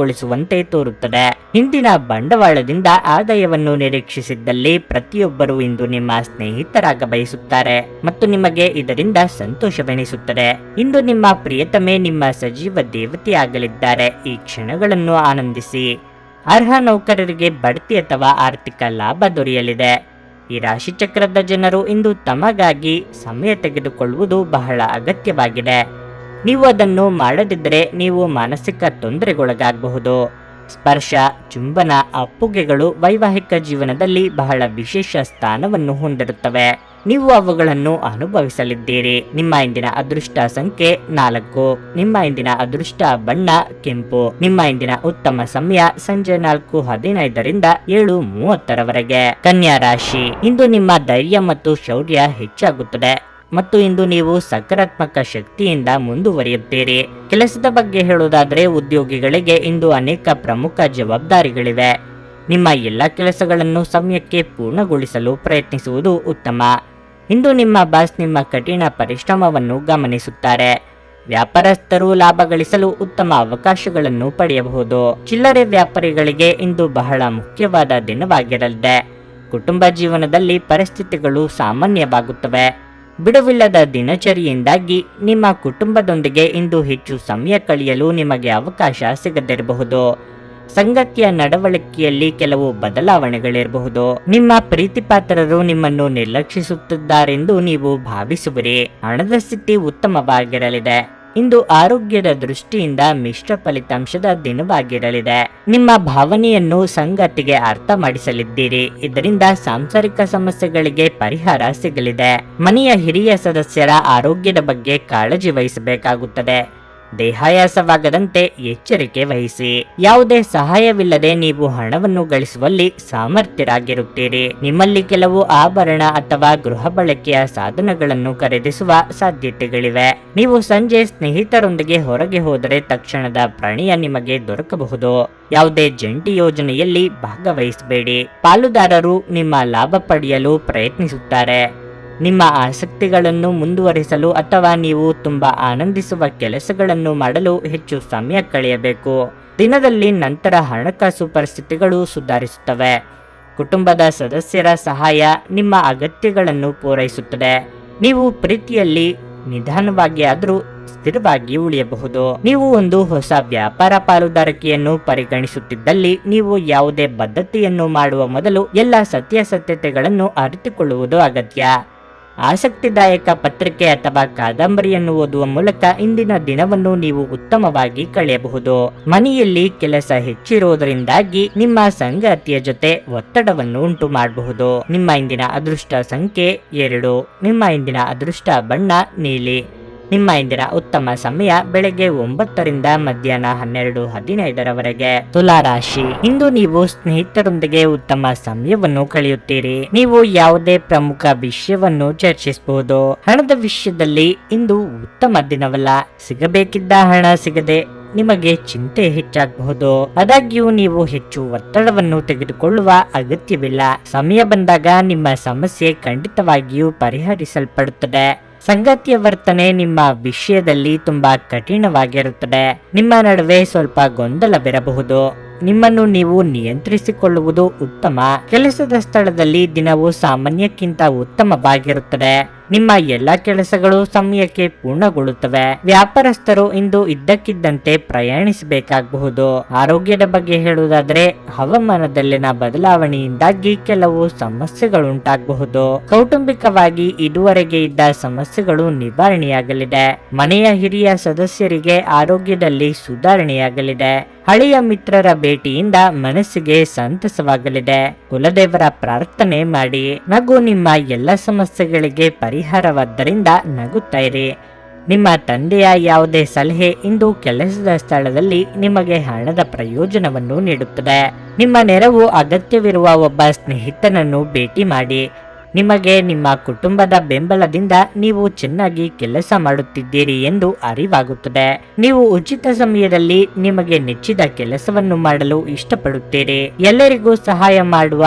ಉದ್ವಿಗ್ನಗೊಳಿಸುವಂತೆ ತೋರುತ್ತದೆ. ಹಿಂದಿನ ಬಂಡವಾಳದಿಂದ ಆದಾಯವನ್ನು ನಿರೀಕ್ಷಿಸಿದ್ದಲ್ಲಿ ಪ್ರತಿಯೊಬ್ಬರು ಇಂದು ನಿಮ್ಮ ಸ್ನೇಹಿತರಾಗ ಬಯಸುತ್ತಾರೆ ಮತ್ತು ನಿಮಗೆ ಇದರಿಂದ ಸಂತೋಷವೆನಿಸುತ್ತದೆ. ಇಂದು ನಿಮ್ಮ ಪ್ರಿಯತಮೆ ನಿಮ್ಮ ಸಜೀವ ದೇವತೆಯಾಗಲಿದ್ದಾರೆ. ಈ ಕ್ಷಣಗಳನ್ನು ಆನಂದಿಸಿ. ಅರ್ಹ ನೌಕರರಿಗೆ ಬಡ್ತಿ ಅಥವಾ ಆರ್ಥಿಕ ಲಾಭ ದೊರೆಯಲಿದೆ. ಈ ರಾಶಿಚಕ್ರದ ಜನರು ಇಂದು ತಮಗಾಗಿ ಸಮಯ ತೆಗೆದುಕೊಳ್ಳುವುದು ಬಹಳ ಅಗತ್ಯವಾಗಿದೆ. ನೀವು ಅದನ್ನು ಮಾಡದಿದ್ದರೆ ನೀವು ಮಾನಸಿಕ ತೊಂದರೆಗೊಳಗಾಗಬಹುದು. ಸ್ಪರ್ಶ, ಚುಂಬನ, ಅಪ್ಪುಗೆಗಳು ವೈವಾಹಿಕ ಜೀವನದಲ್ಲಿ ಬಹಳ ವಿಶೇಷ ಸ್ಥಾನವನ್ನು ಹೊಂದಿರುತ್ತವೆ. ನೀವು ಅವುಗಳನ್ನು ಅನುಭವಿಸಲಿದ್ದೀರಿ. ನಿಮ್ಮ ಇಂದಿನ ಅದೃಷ್ಟ ಸಂಖ್ಯೆ ನಾಲ್ಕು. ನಿಮ್ಮ ಇಂದಿನ ಅದೃಷ್ಟ ಬಣ್ಣ ಕೆಂಪು. ನಿಮ್ಮ ಇಂದಿನ ಉತ್ತಮ ಸಮಯ ಸಂಜೆ ನಾಲ್ಕು ಹದಿನೈದರಿಂದ ಏಳು ಮೂವತ್ತರವರೆಗೆ. ಕನ್ಯಾ ರಾಶಿ. ಇಂದು ನಿಮ್ಮ ಧೈರ್ಯ ಮತ್ತು ಶೌರ್ಯ ಹೆಚ್ಚಾಗುತ್ತದೆ. ಮತ್ತು ಇಂದು ನೀವು ಸಕಾರಾತ್ಮಕ ಶಕ್ತಿಯಿಂದ ಮುಂದುವರಿಯುತ್ತೀರಿ. ಕೆಲಸದ ಬಗ್ಗೆ ಹೇಳುವುದಾದರೆ ಉದ್ಯೋಗಿಗಳಿಗೆ ಇಂದು ಅನೇಕ ಪ್ರಮುಖ ಜವಾಬ್ದಾರಿಗಳಿವೆ. ನಿಮ್ಮ ಎಲ್ಲ ಕೆಲಸಗಳನ್ನು ಸಮಯಕ್ಕೆ ಪೂರ್ಣಗೊಳಿಸಲು ಪ್ರಯತ್ನಿಸುವುದು ಉತ್ತಮ. ಇಂದು ನಿಮ್ಮ ಬಾಸ್ ನಿಮ್ಮ ಕಠಿಣ ಪರಿಶ್ರಮವನ್ನು ಗಮನಿಸುತ್ತಾರೆ. ವ್ಯಾಪಾರಸ್ಥರು ಲಾಭ ಗಳಿಸಲು ಉತ್ತಮ ಅವಕಾಶಗಳನ್ನು ಪಡೆಯಬಹುದು. ಚಿಲ್ಲರೆ ವ್ಯಾಪಾರಿಗಳಿಗೆ ಇಂದು ಬಹಳ ಮುಖ್ಯವಾದ ದಿನವಾಗಿರಲಿದೆ. ಕುಟುಂಬ ಜೀವನದಲ್ಲಿ ಪರಿಸ್ಥಿತಿಗಳು ಸಾಮಾನ್ಯವಾಗುತ್ತವೆ. ಬಿಡುವಿಲ್ಲದ ದಿನಚರಿಯಿಂದಾಗಿ ನಿಮ್ಮ ಕುಟುಂಬದೊಂದಿಗೆ ಇಂದು ಹೆಚ್ಚು ಸಮಯ ಕಳೆಯಲು ನಿಮಗೆ ಅವಕಾಶ ಸಿಗದಿರಬಹುದು. ಸಂಗತಿಯ ನಡವಳಿಕೆಯಲ್ಲಿ ಕೆಲವು ಬದಲಾವಣೆಗಳಿರಬಹುದು. ನಿಮ್ಮ ಪ್ರೀತಿಪಾತ್ರರು ನಿಮ್ಮನ್ನು ನಿರ್ಲಕ್ಷಿಸುತ್ತಿದ್ದಾರೆಂದು ನೀವು ಭಾವಿಸುವಿರಿ. ಹಣದ ಸ್ಥಿತಿ ಉತ್ತಮವಾಗಿರಲಿದೆ. ಇಂದು ಆರೋಗ್ಯದ ದೃಷ್ಟಿಯಿಂದ ಮಿಶ್ರ ಫಲಿತಾಂಶದ ದಿನವಾಗಿರಲಿದೆ. ನಿಮ್ಮ ಭಾವನೆಯನ್ನು ಸಂಗತಿಗೆ ಅರ್ಥ ಮಾಡಿಸಲಿದ್ದೀರಿ ಇದರಿಂದ ಸಾಂಸಾರಿಕ ಸಮಸ್ಯೆಗಳಿಗೆ ಪರಿಹಾರ ಸಿಗಲಿದೆ. ಮನೆಯ ಹಿರಿಯ ಸದಸ್ಯರ ಆರೋಗ್ಯದ ಬಗ್ಗೆ ಕಾಳಜಿ ವಹಿಸಬೇಕಾಗುತ್ತದೆ. ದೇಹಾಯಾಸವಾಗದಂತೆ ಎಚ್ಚರಿಕೆ ವಹಿಸಿ. ಯಾವುದೇ ಸಹಾಯವಿಲ್ಲದೆ ನೀವು ಹಣವನ್ನು ಗಳಿಸುವಲ್ಲಿ ಸಾಮರ್ಥ್ಯರಾಗಿರುತ್ತೀರಿ. ನಿಮ್ಮಲ್ಲಿ ಕೆಲವು ಆಭರಣ ಅಥವಾ ಗೃಹ ಬಳಕೆಯ ಸಾಧನಗಳನ್ನು ಖರೀದಿಸುವ ಸಾಧ್ಯತೆಗಳಿವೆ. ನೀವು ಸಂಜೆ ಸ್ನೇಹಿತರೊಂದಿಗೆ ಹೊರಗೆ ಹೋದರೆ ತಕ್ಷಣದ ಪ್ರಾಣಿಯ ನಿಮಗೆ ದೊರಕಬಹುದು. ಯಾವುದೇ ಜಂಟಿ ಯೋಜನೆಯಲ್ಲಿ ಭಾಗವಹಿಸಬೇಡಿ. ಪಾಲುದಾರರು ನಿಮ್ಮ ಲಾಭ ಪಡೆಯಲು ಪ್ರಯತ್ನಿಸುತ್ತಾರೆ. ನಿಮ್ಮ ಆಸಕ್ತಿಗಳನ್ನು ಮುಂದುವರಿಸಲು ಅಥವಾ ನೀವು ತುಂಬಾ ಆನಂದಿಸುವ ಕೆಲಸಗಳನ್ನು ಮಾಡಲು ಹೆಚ್ಚು ಸಮಯ ಕಳೆಯಬೇಕು. ದಿನದಲ್ಲಿ ನಂತರ ಹಣಕಾಸು ಪರಿಸ್ಥಿತಿಗಳು ಸುಧಾರಿಸುತ್ತವೆ. ಕುಟುಂಬದ ಸದಸ್ಯರ ಸಹಾಯ ನಿಮ್ಮ ಅಗತ್ಯಗಳನ್ನು ಪೂರೈಸುತ್ತದೆ. ನೀವು ಪ್ರೀತಿಯಲ್ಲಿ ನಿಧಾನವಾಗಿ ಆದರೂ ಸ್ಥಿರವಾಗಿ ಉಳಿಯಬಹುದು. ನೀವು ಒಂದು ಹೊಸ ವ್ಯಾಪಾರ ಪಾಲುದಾರಿಕೆಯನ್ನು ಪರಿಗಣಿಸುತ್ತಿದ್ದಲ್ಲಿ ನೀವು ಯಾವುದೇ ಬದ್ಧತೆಯನ್ನು ಮಾಡುವ ಮೊದಲು ಎಲ್ಲ ಸತ್ಯಾಸತ್ಯತೆಗಳನ್ನು ಅರಿತುಕೊಳ್ಳುವುದು ಅಗತ್ಯ. ಆಸಕ್ತಿದಾಯಕ ಪತ್ರಿಕೆ ಅಥವಾ ಕಾದಂಬರಿಯನ್ನು ಓದುವ ಮೂಲಕ ಇಂದಿನ ದಿನವನ್ನು ನೀವು ಉತ್ತಮವಾಗಿ ಕಳೆಯಬಹುದು. ಮನೆಯಲ್ಲಿ ಕೆಲಸ ಹೆಚ್ಚಿರುವುದರಿಂದಾಗಿ ನಿಮ್ಮ ಸಂಗಾತಿಯ ಜೊತೆ ಒತ್ತಡವನ್ನು ಉಂಟು ಮಾಡಬಹುದು. ನಿಮ್ಮ ಇಂದಿನ ಅದೃಷ್ಟ ಸಂಖ್ಯೆ ಎರಡು. ನಿಮ್ಮ ಇಂದಿನ ಅದೃಷ್ಟ ಬಣ್ಣ ನೀಲಿ. ನಿಮ್ಮ ಇಂದಿನ ಉತ್ತಮ ಸಮಯ ಬೆಳಗ್ಗೆ ಒಂಬತ್ತರಿಂದ ಮಧ್ಯಾಹ್ನ ಹನ್ನೆರಡು ಹದಿನೈದರವರೆಗೆ. ತುಲಾ ರಾಶಿ. ಇಂದು ನೀವು ಸ್ನೇಹಿತರೊಂದಿಗೆ ಉತ್ತಮ ಸಮಯವನ್ನು ಕಳೆಯುತ್ತೀರಿ. ನೀವು ಯಾವುದೇ ಪ್ರಮುಖ ವಿಷಯವನ್ನು ಚರ್ಚಿಸಬಹುದು. ಹಣದ ವಿಷಯದಲ್ಲಿ ಇಂದು ಉತ್ತಮ ದಿನವಲ್ಲ. ಸಿಗಬೇಕಿದ್ದ ಹಣ ಸಿಗದೆ ನಿಮಗೆ ಚಿಂತೆ ಹೆಚ್ಚಾಗಬಹುದು. ಆದಾಗ್ಯೂ ನೀವು ಹೆಚ್ಚು ಒತ್ತಡವನ್ನು ತೆಗೆದುಕೊಳ್ಳುವ ಅಗತ್ಯವಿಲ್ಲ. ಸಮಯ ಬಂದಾಗ ನಿಮ್ಮ ಸಮಸ್ಯೆ ಖಂಡಿತವಾಗಿಯೂ ಪರಿಹರಿಸಲ್ಪಡುತ್ತದೆ. ಸಂಗತಿಯ ವರ್ತನೆ ನಿಮ್ಮ ವಿಷಯದಲ್ಲಿ ತುಂಬಾ ಕಠಿಣವಾಗಿರುತ್ತದೆ. ನಿಮ್ಮ ನಡುವೆ ಸ್ವಲ್ಪ ಗೊಂದಲವಿರಬಹುದು. ನಿಮ್ಮನ್ನು ನೀವು ನಿಯಂತ್ರಿಸಿಕೊಳ್ಳುವುದು ಉತ್ತಮ. ಕೆಲಸದ ಸ್ಥಳದಲ್ಲಿ ದಿನವು ಸಾಮಾನ್ಯಕ್ಕಿಂತ ಉತ್ತಮವಾಗಿರುತ್ತದೆ. ನಿಮ್ಮ ಎಲ್ಲ ಕೆಲಸಗಳು ಸಮಯಕ್ಕೆ ಪೂರ್ಣಗೊಳ್ಳುತ್ತವೆ. ವ್ಯಾಪಾರಸ್ಥರು ಇಂದು ಇದ್ದಕ್ಕಿದ್ದಂತೆ ಪ್ರಯಾಣಿಸಬೇಕಾಗಬಹುದು. ಆರೋಗ್ಯದ ಬಗ್ಗೆ ಹೇಳುವುದಾದರೆ, ಹವಾಮಾನದಲ್ಲಿನ ಬದಲಾವಣೆಯಿಂದಾಗಿ ಕೆಲವು ಸಮಸ್ಯೆಗಳುಂಟಾಗಬಹುದು. ಕೌಟುಂಬಿಕವಾಗಿ ಇದುವರೆಗೆ ಇದ್ದ ಸಮಸ್ಯೆಗಳು ನಿವಾರಣೆಯಾಗಲಿದೆ. ಮನೆಯ ಹಿರಿಯ ಸದಸ್ಯರಿಗೆ ಆರೋಗ್ಯದಲ್ಲಿ ಸುಧಾರಣೆಯಾಗಲಿದೆ. ಹಳೆಯ ಮಿತ್ರರ ಭೇಟಿಯಿಂದ ಮನಸ್ಸಿಗೆ ಸಂತಸವಾಗಲಿದೆ. ಕುಲದೇವರ ಪ್ರಾರ್ಥನೆ ಮಾಡಿ, ನಗು, ನಿಮ್ಮ ಎಲ್ಲ ಸಮಸ್ಯೆಗಳಿಗೆ ಪರಿಹಾರವಾದ್ದರಿಂದ ನಗುತ್ತಾ ಇರಿ. ನಿಮ್ಮ ತಂದೆಯ ಯಾವುದೇ ಸಲಹೆ ಇಂದು ಕೆಲಸದ ಸ್ಥಳದಲ್ಲಿ ನಿಮಗೆ ಹಣದ ಪ್ರಯೋಜನವನ್ನು ನೀಡುತ್ತದೆ. ನಿಮ್ಮ ನೆರವು ಅಗತ್ಯವಿರುವ ಒಬ್ಬ ಸ್ನೇಹಿತನನ್ನು ಭೇಟಿ ಮಾಡಿ ನಿಮಗೆ ನಿಮ್ಮ ಕುಟುಂಬದ ಬೆಂಬಲದಿಂದ ನೀವು ಚೆನ್ನಾಗಿ ಕೆಲಸ ಮಾಡುತ್ತಿದ್ದೀರಿ ಎಂದು ಅರಿವಾಗುತ್ತದೆ. ನೀವು ಉಚಿತ ಸಮಯದಲ್ಲಿ ನಿಮಗೆ ನೆಚ್ಚಿದ ಕೆಲಸವನ್ನು ಮಾಡಲು ಇಷ್ಟಪಡುತ್ತೀರಿ. ಎಲ್ಲರಿಗೂ ಸಹಾಯ ಮಾಡುವ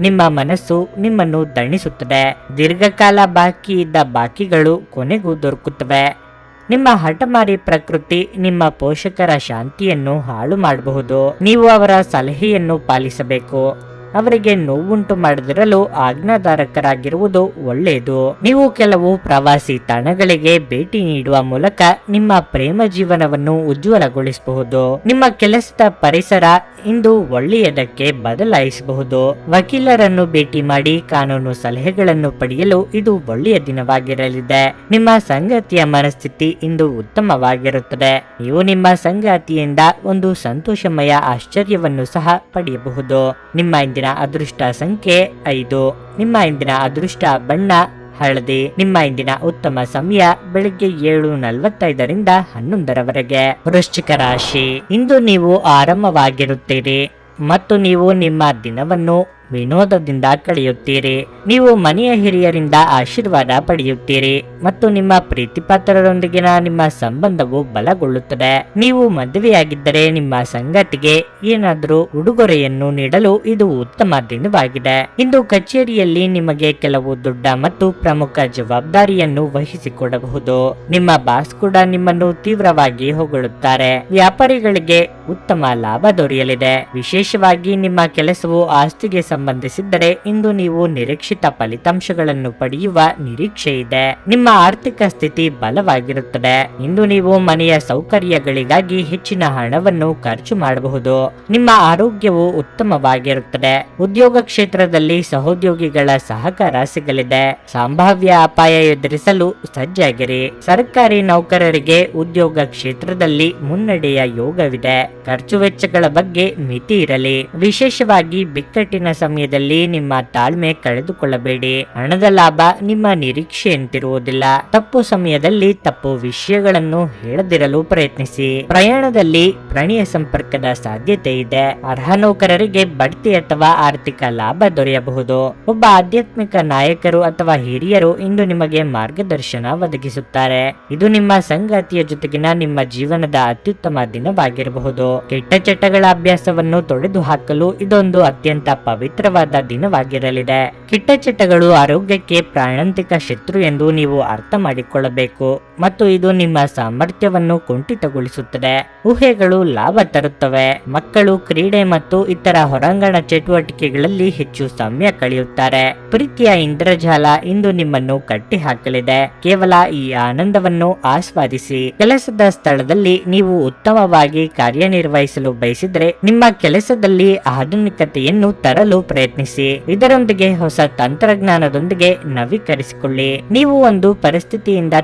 ನಿಮ್ಮ ಮನಸ್ಸು ನಿಮ್ಮನ್ನು ದಣಿಸುತ್ತದೆ. ದೀರ್ಘಕಾಲ ಬಾಕಿ ಇದ್ದ ಬಾಕಿಗಳು ಕೊನೆಗೂ ದೊರಕುತ್ತವೆ. ನಿಮ್ಮ ಹಠಮಾರಿ ಪ್ರಕೃತಿ ನಿಮ್ಮ ಪೋಷಕರ ಶಾಂತಿಯನ್ನು ಹಾಳು ಮಾಡಬಹುದು ನೀವು ಅವರ ಸಲಹೆಯನ್ನು ಪಾಲಿಸಬೇಕು. ಅವರಿಗೆ ನೋವುಂಟು ಮಾಡದಿರಲು ಆಜ್ಞಾಧಾರಕರಾಗಿರುವುದು ಒಳ್ಳೆಯದು. ನೀವು ಕೆಲವು ಪ್ರವಾಸಿ ತಾಣಗಳಿಗೆ ಭೇಟಿ ನೀಡುವ ಮೂಲಕ ನಿಮ್ಮ ಪ್ರೇಮ ಜೀವನವನ್ನು ಉಜ್ವಲಗೊಳಿಸಬಹುದು. ನಿಮ್ಮ ಕೆಲಸದ ಪರಿಸರ ಇಂದು ಒಳ್ಳೆಯದಕ್ಕೆ ಬದಲಾಯಿಸಬಹುದು. ವಕೀಲರನ್ನು ಭೇಟಿ ಮಾಡಿ ಕಾನೂನು ಸಲಹೆಗಳನ್ನು ಪಡೆಯಲು ಇದು ಒಳ್ಳೆಯ ದಿನವಾಗಿರಲಿದೆ. ನಿಮ್ಮ ಸಂಗಾತಿಯ ಮನಸ್ಥಿತಿ ಇಂದು ಉತ್ತಮವಾಗಿರುತ್ತದೆ. ನೀವು ನಿಮ್ಮ ಸಂಗಾತಿಯಿಂದ ಒಂದು ಸಂತೋಷಮಯ ಆಶ್ಚರ್ಯವನ್ನು ಸಹ ಪಡೆಯಬಹುದು. ನಿಮ್ಮ ಇಂದಿನ ಅದೃಷ್ಟ ಸಂಖ್ಯೆ ಐದು. ನಿಮ್ಮ ಇಂದಿನ ಅದೃಷ್ಟ ಬಣ್ಣ, ಹಳದಿ. ನಿಮ್ಮ ಇಂದಿನ ಉತ್ತಮ ಸಮಯ ಬೆಳಿಗ್ಗೆ ಏಳು ನಲವತ್ತೈದರಿಂದ ಹನ್ನೊಂದರವರೆಗೆ. ವೃಶ್ಚಿಕ ರಾಶಿ. ಇಂದು ನೀವು ಆರಾಮವಾಗಿರುತ್ತೀರಿ ಮತ್ತು ನೀವು ನಿಮ್ಮ ದಿನವನ್ನು ವಿನೋದದಿಂದ ಕಳೆಯುತ್ತೀರಿ. ನೀವು ಮನೆಯ ಹಿರಿಯರಿಂದ ಆಶೀರ್ವಾದ ಪಡೆಯುತ್ತೀರಿ. ಮತ್ತು ನಿಮ್ಮ ಪ್ರೀತಿಪಾತ್ರರೊಂದಿಗಿನ ನಿಮ್ಮ ಸಂಬಂಧವು ಬಲಗೊಳ್ಳುತ್ತದೆ. ನೀವು ಮದುವೆಯಾಗಿದ್ದರೆ ನಿಮ್ಮ ಸಂಗತಿಗೆ ಏನಾದರೂ ಉಡುಗೊರೆಯನ್ನು ನೀಡಲು ಇದು ಉತ್ತಮ ದಿನವಾಗಿದೆ. ಇಂದು ಕಚೇರಿಯಲ್ಲಿ ನಿಮಗೆ ಕೆಲವು ದೊಡ್ಡ ಮತ್ತು ಪ್ರಮುಖ ಜವಾಬ್ದಾರಿಯನ್ನು ವಹಿಸಿಕೊಡಬಹುದು. ನಿಮ್ಮ ಬಾಸ್ ಕೂಡ ನಿಮ್ಮನ್ನು ತೀವ್ರವಾಗಿ ಹೊಗಳುತ್ತಾರೆ. ವ್ಯಾಪಾರಿಗಳಿಗೆ ಉತ್ತಮ ಲಾಭ ದೊರೆಯಲಿದೆ. ವಿಶೇಷವಾಗಿ ನಿಮ್ಮ ಕೆಲಸವು ಆಸ್ತಿಗೆ ಸಂಬಂಧಿಸಿದ್ದರೆ ಇಂದು ನೀವು ನಿರೀಕ್ಷಿತ ಫಲಿತಾಂಶಗಳನ್ನು ಪಡೆಯುವ ನಿರೀಕ್ಷೆ ಇದೆ. ನಿಮ್ಮ ಆರ್ಥಿಕ ಸ್ಥಿತಿ ಬಲವಾಗಿರುತ್ತದೆ. ಇಂದು ನೀವು ಮನೆಯ ಸೌಕರ್ಯಗಳಿಗಾಗಿ ಹೆಚ್ಚಿನ ಹಣವನ್ನು ಖರ್ಚು ಮಾಡಬಹುದು. ನಿಮ್ಮ ಆರೋಗ್ಯವು ಉತ್ತಮವಾಗಿರುತ್ತದೆ. ಉದ್ಯೋಗ ಕ್ಷೇತ್ರದಲ್ಲಿ ಸಹೋದ್ಯೋಗಿಗಳ ಸಹಕಾರ ಸಿಗಲಿದೆ ಸಂಭಾವ್ಯ ಅಪಾಯ ಎದುರಿಸಲು ಸಜ್ಜಾಗಿರಿ. ಸರ್ಕಾರಿ ನೌಕರರಿಗೆ ಉದ್ಯೋಗ ಕ್ಷೇತ್ರದಲ್ಲಿ ಮುನ್ನಡೆಯ ಯೋಗವಿದೆ. ಖರ್ಚು ವೆಚ್ಚಗಳ ಬಗ್ಗೆ ಮಿತಿ ಇರಲಿ. ವಿಶೇಷವಾಗಿ ಬಿಕ್ಕಟ್ಟಿನ ಸಮಯದಲ್ಲಿ ನಿಮ್ಮ ತಾಳ್ಮೆ ಕಳೆದುಕೊಳ್ಳಬೇಡಿ. ಹಣದ ಲಾಭ ನಿಮ್ಮ ನಿರೀಕ್ಷೆಯಂತಿರುವುದಿಲ್ಲ ತಪ್ಪು ಸಮಯದಲ್ಲಿ ತಪ್ಪು ವಿಷಯಗಳನ್ನು ಹೇಳದಿರಲು ಪ್ರಯತ್ನಿಸಿ. ಪ್ರಯಾಣದಲ್ಲಿ ಪ್ರಾಣಿಯ ಸಂಪರ್ಕದ ಸಾಧ್ಯತೆ ಇದೆ. ಅರ್ಹ ನೌಕರರಿಗೆ ಬಡ್ತಿ ಅಥವಾ ಆರ್ಥಿಕ ಲಾಭ ದೊರೆಯಬಹುದು. ಒಬ್ಬ ಆಧ್ಯಾತ್ಮಿಕ ನಾಯಕರು ಅಥವಾ ಹಿರಿಯರು ಇಂದು ನಿಮಗೆ ಮಾರ್ಗದರ್ಶನ ಒದಗಿಸುತ್ತಾರೆ. ಇದು ನಿಮ್ಮ ಸಂಗಾತಿಯ ಜೊತೆಗಿನ ನಿಮ್ಮ ಜೀವನದ ಅತ್ಯುತ್ತಮ ದಿನವಾಗಿರಬಹುದು. ಕೆಟ್ಟ ಚಟಗಳ ಅಭ್ಯಾಸವನ್ನು ತೊಡೆದು ಹಾಕಲು ಇದೊಂದು ಅತ್ಯಂತ ಪವಿತ್ರವಾದ ದಿನವಾಗಿರಲಿದೆ. ಕಿಟ್ಟ ಚಟಗಳು ಆರೋಗ್ಯಕ್ಕೆ ಪ್ರಾಣಾಂತಿಕ ಶತ್ರು ಎಂದು ನೀವು ಅರ್ಥ ಮಾಡಿಕೊಳ್ಳಬೇಕು. ಮತ್ತು ಇದು ನಿಮ್ಮ ಸಾಮರ್ಥ್ಯವನ್ನು ಕುಂಠಿತಗೊಳಿಸುತ್ತದೆ. ಊಹೆಗಳು ಲಾಭ ತರುತ್ತವೆ. ಮಕ್ಕಳು ಕ್ರೀಡೆ ಮತ್ತು ಇತರ ಹೊರಾಂಗಣ ಚಟುವಟಿಕೆಗಳಲ್ಲಿ ಹೆಚ್ಚು ಸಮಯ ಕಳೆಯುತ್ತಾರೆ. ಪ್ರೀತಿಯ ಇಂದ್ರಜಾಲ ಇಂದು ನಿಮ್ಮನ್ನು ಕಟ್ಟಿಹಾಕಲಿದೆ. ಕೇವಲ ಈ ಆನಂದವನ್ನು ಆಸ್ವಾದಿಸಿ. ಕೆಲಸದ ಸ್ಥಳದಲ್ಲಿ ನೀವು ಉತ್ತಮವಾಗಿ ಕಾರ್ಯನಿರ್ವಹಿಸಲು ಬಯಸಿದ್ರೆ ನಿಮ್ಮ ಕೆಲಸದಲ್ಲಿ ಆಧುನಿಕತೆಯನ್ನು ತರಲು ಪ್ರಯತ್ನಿಸಿ. ಇದರೊಂದಿಗೆ ಹೊಸ ತಂತ್ರಜ್ಞಾನದೊಂದಿಗೆ ನವೀಕರಿಸಿಕೊಳ್ಳಿ. ನೀವು ಒಂದು ಪರಿಸ್ಥಿತಿಯಿಂದ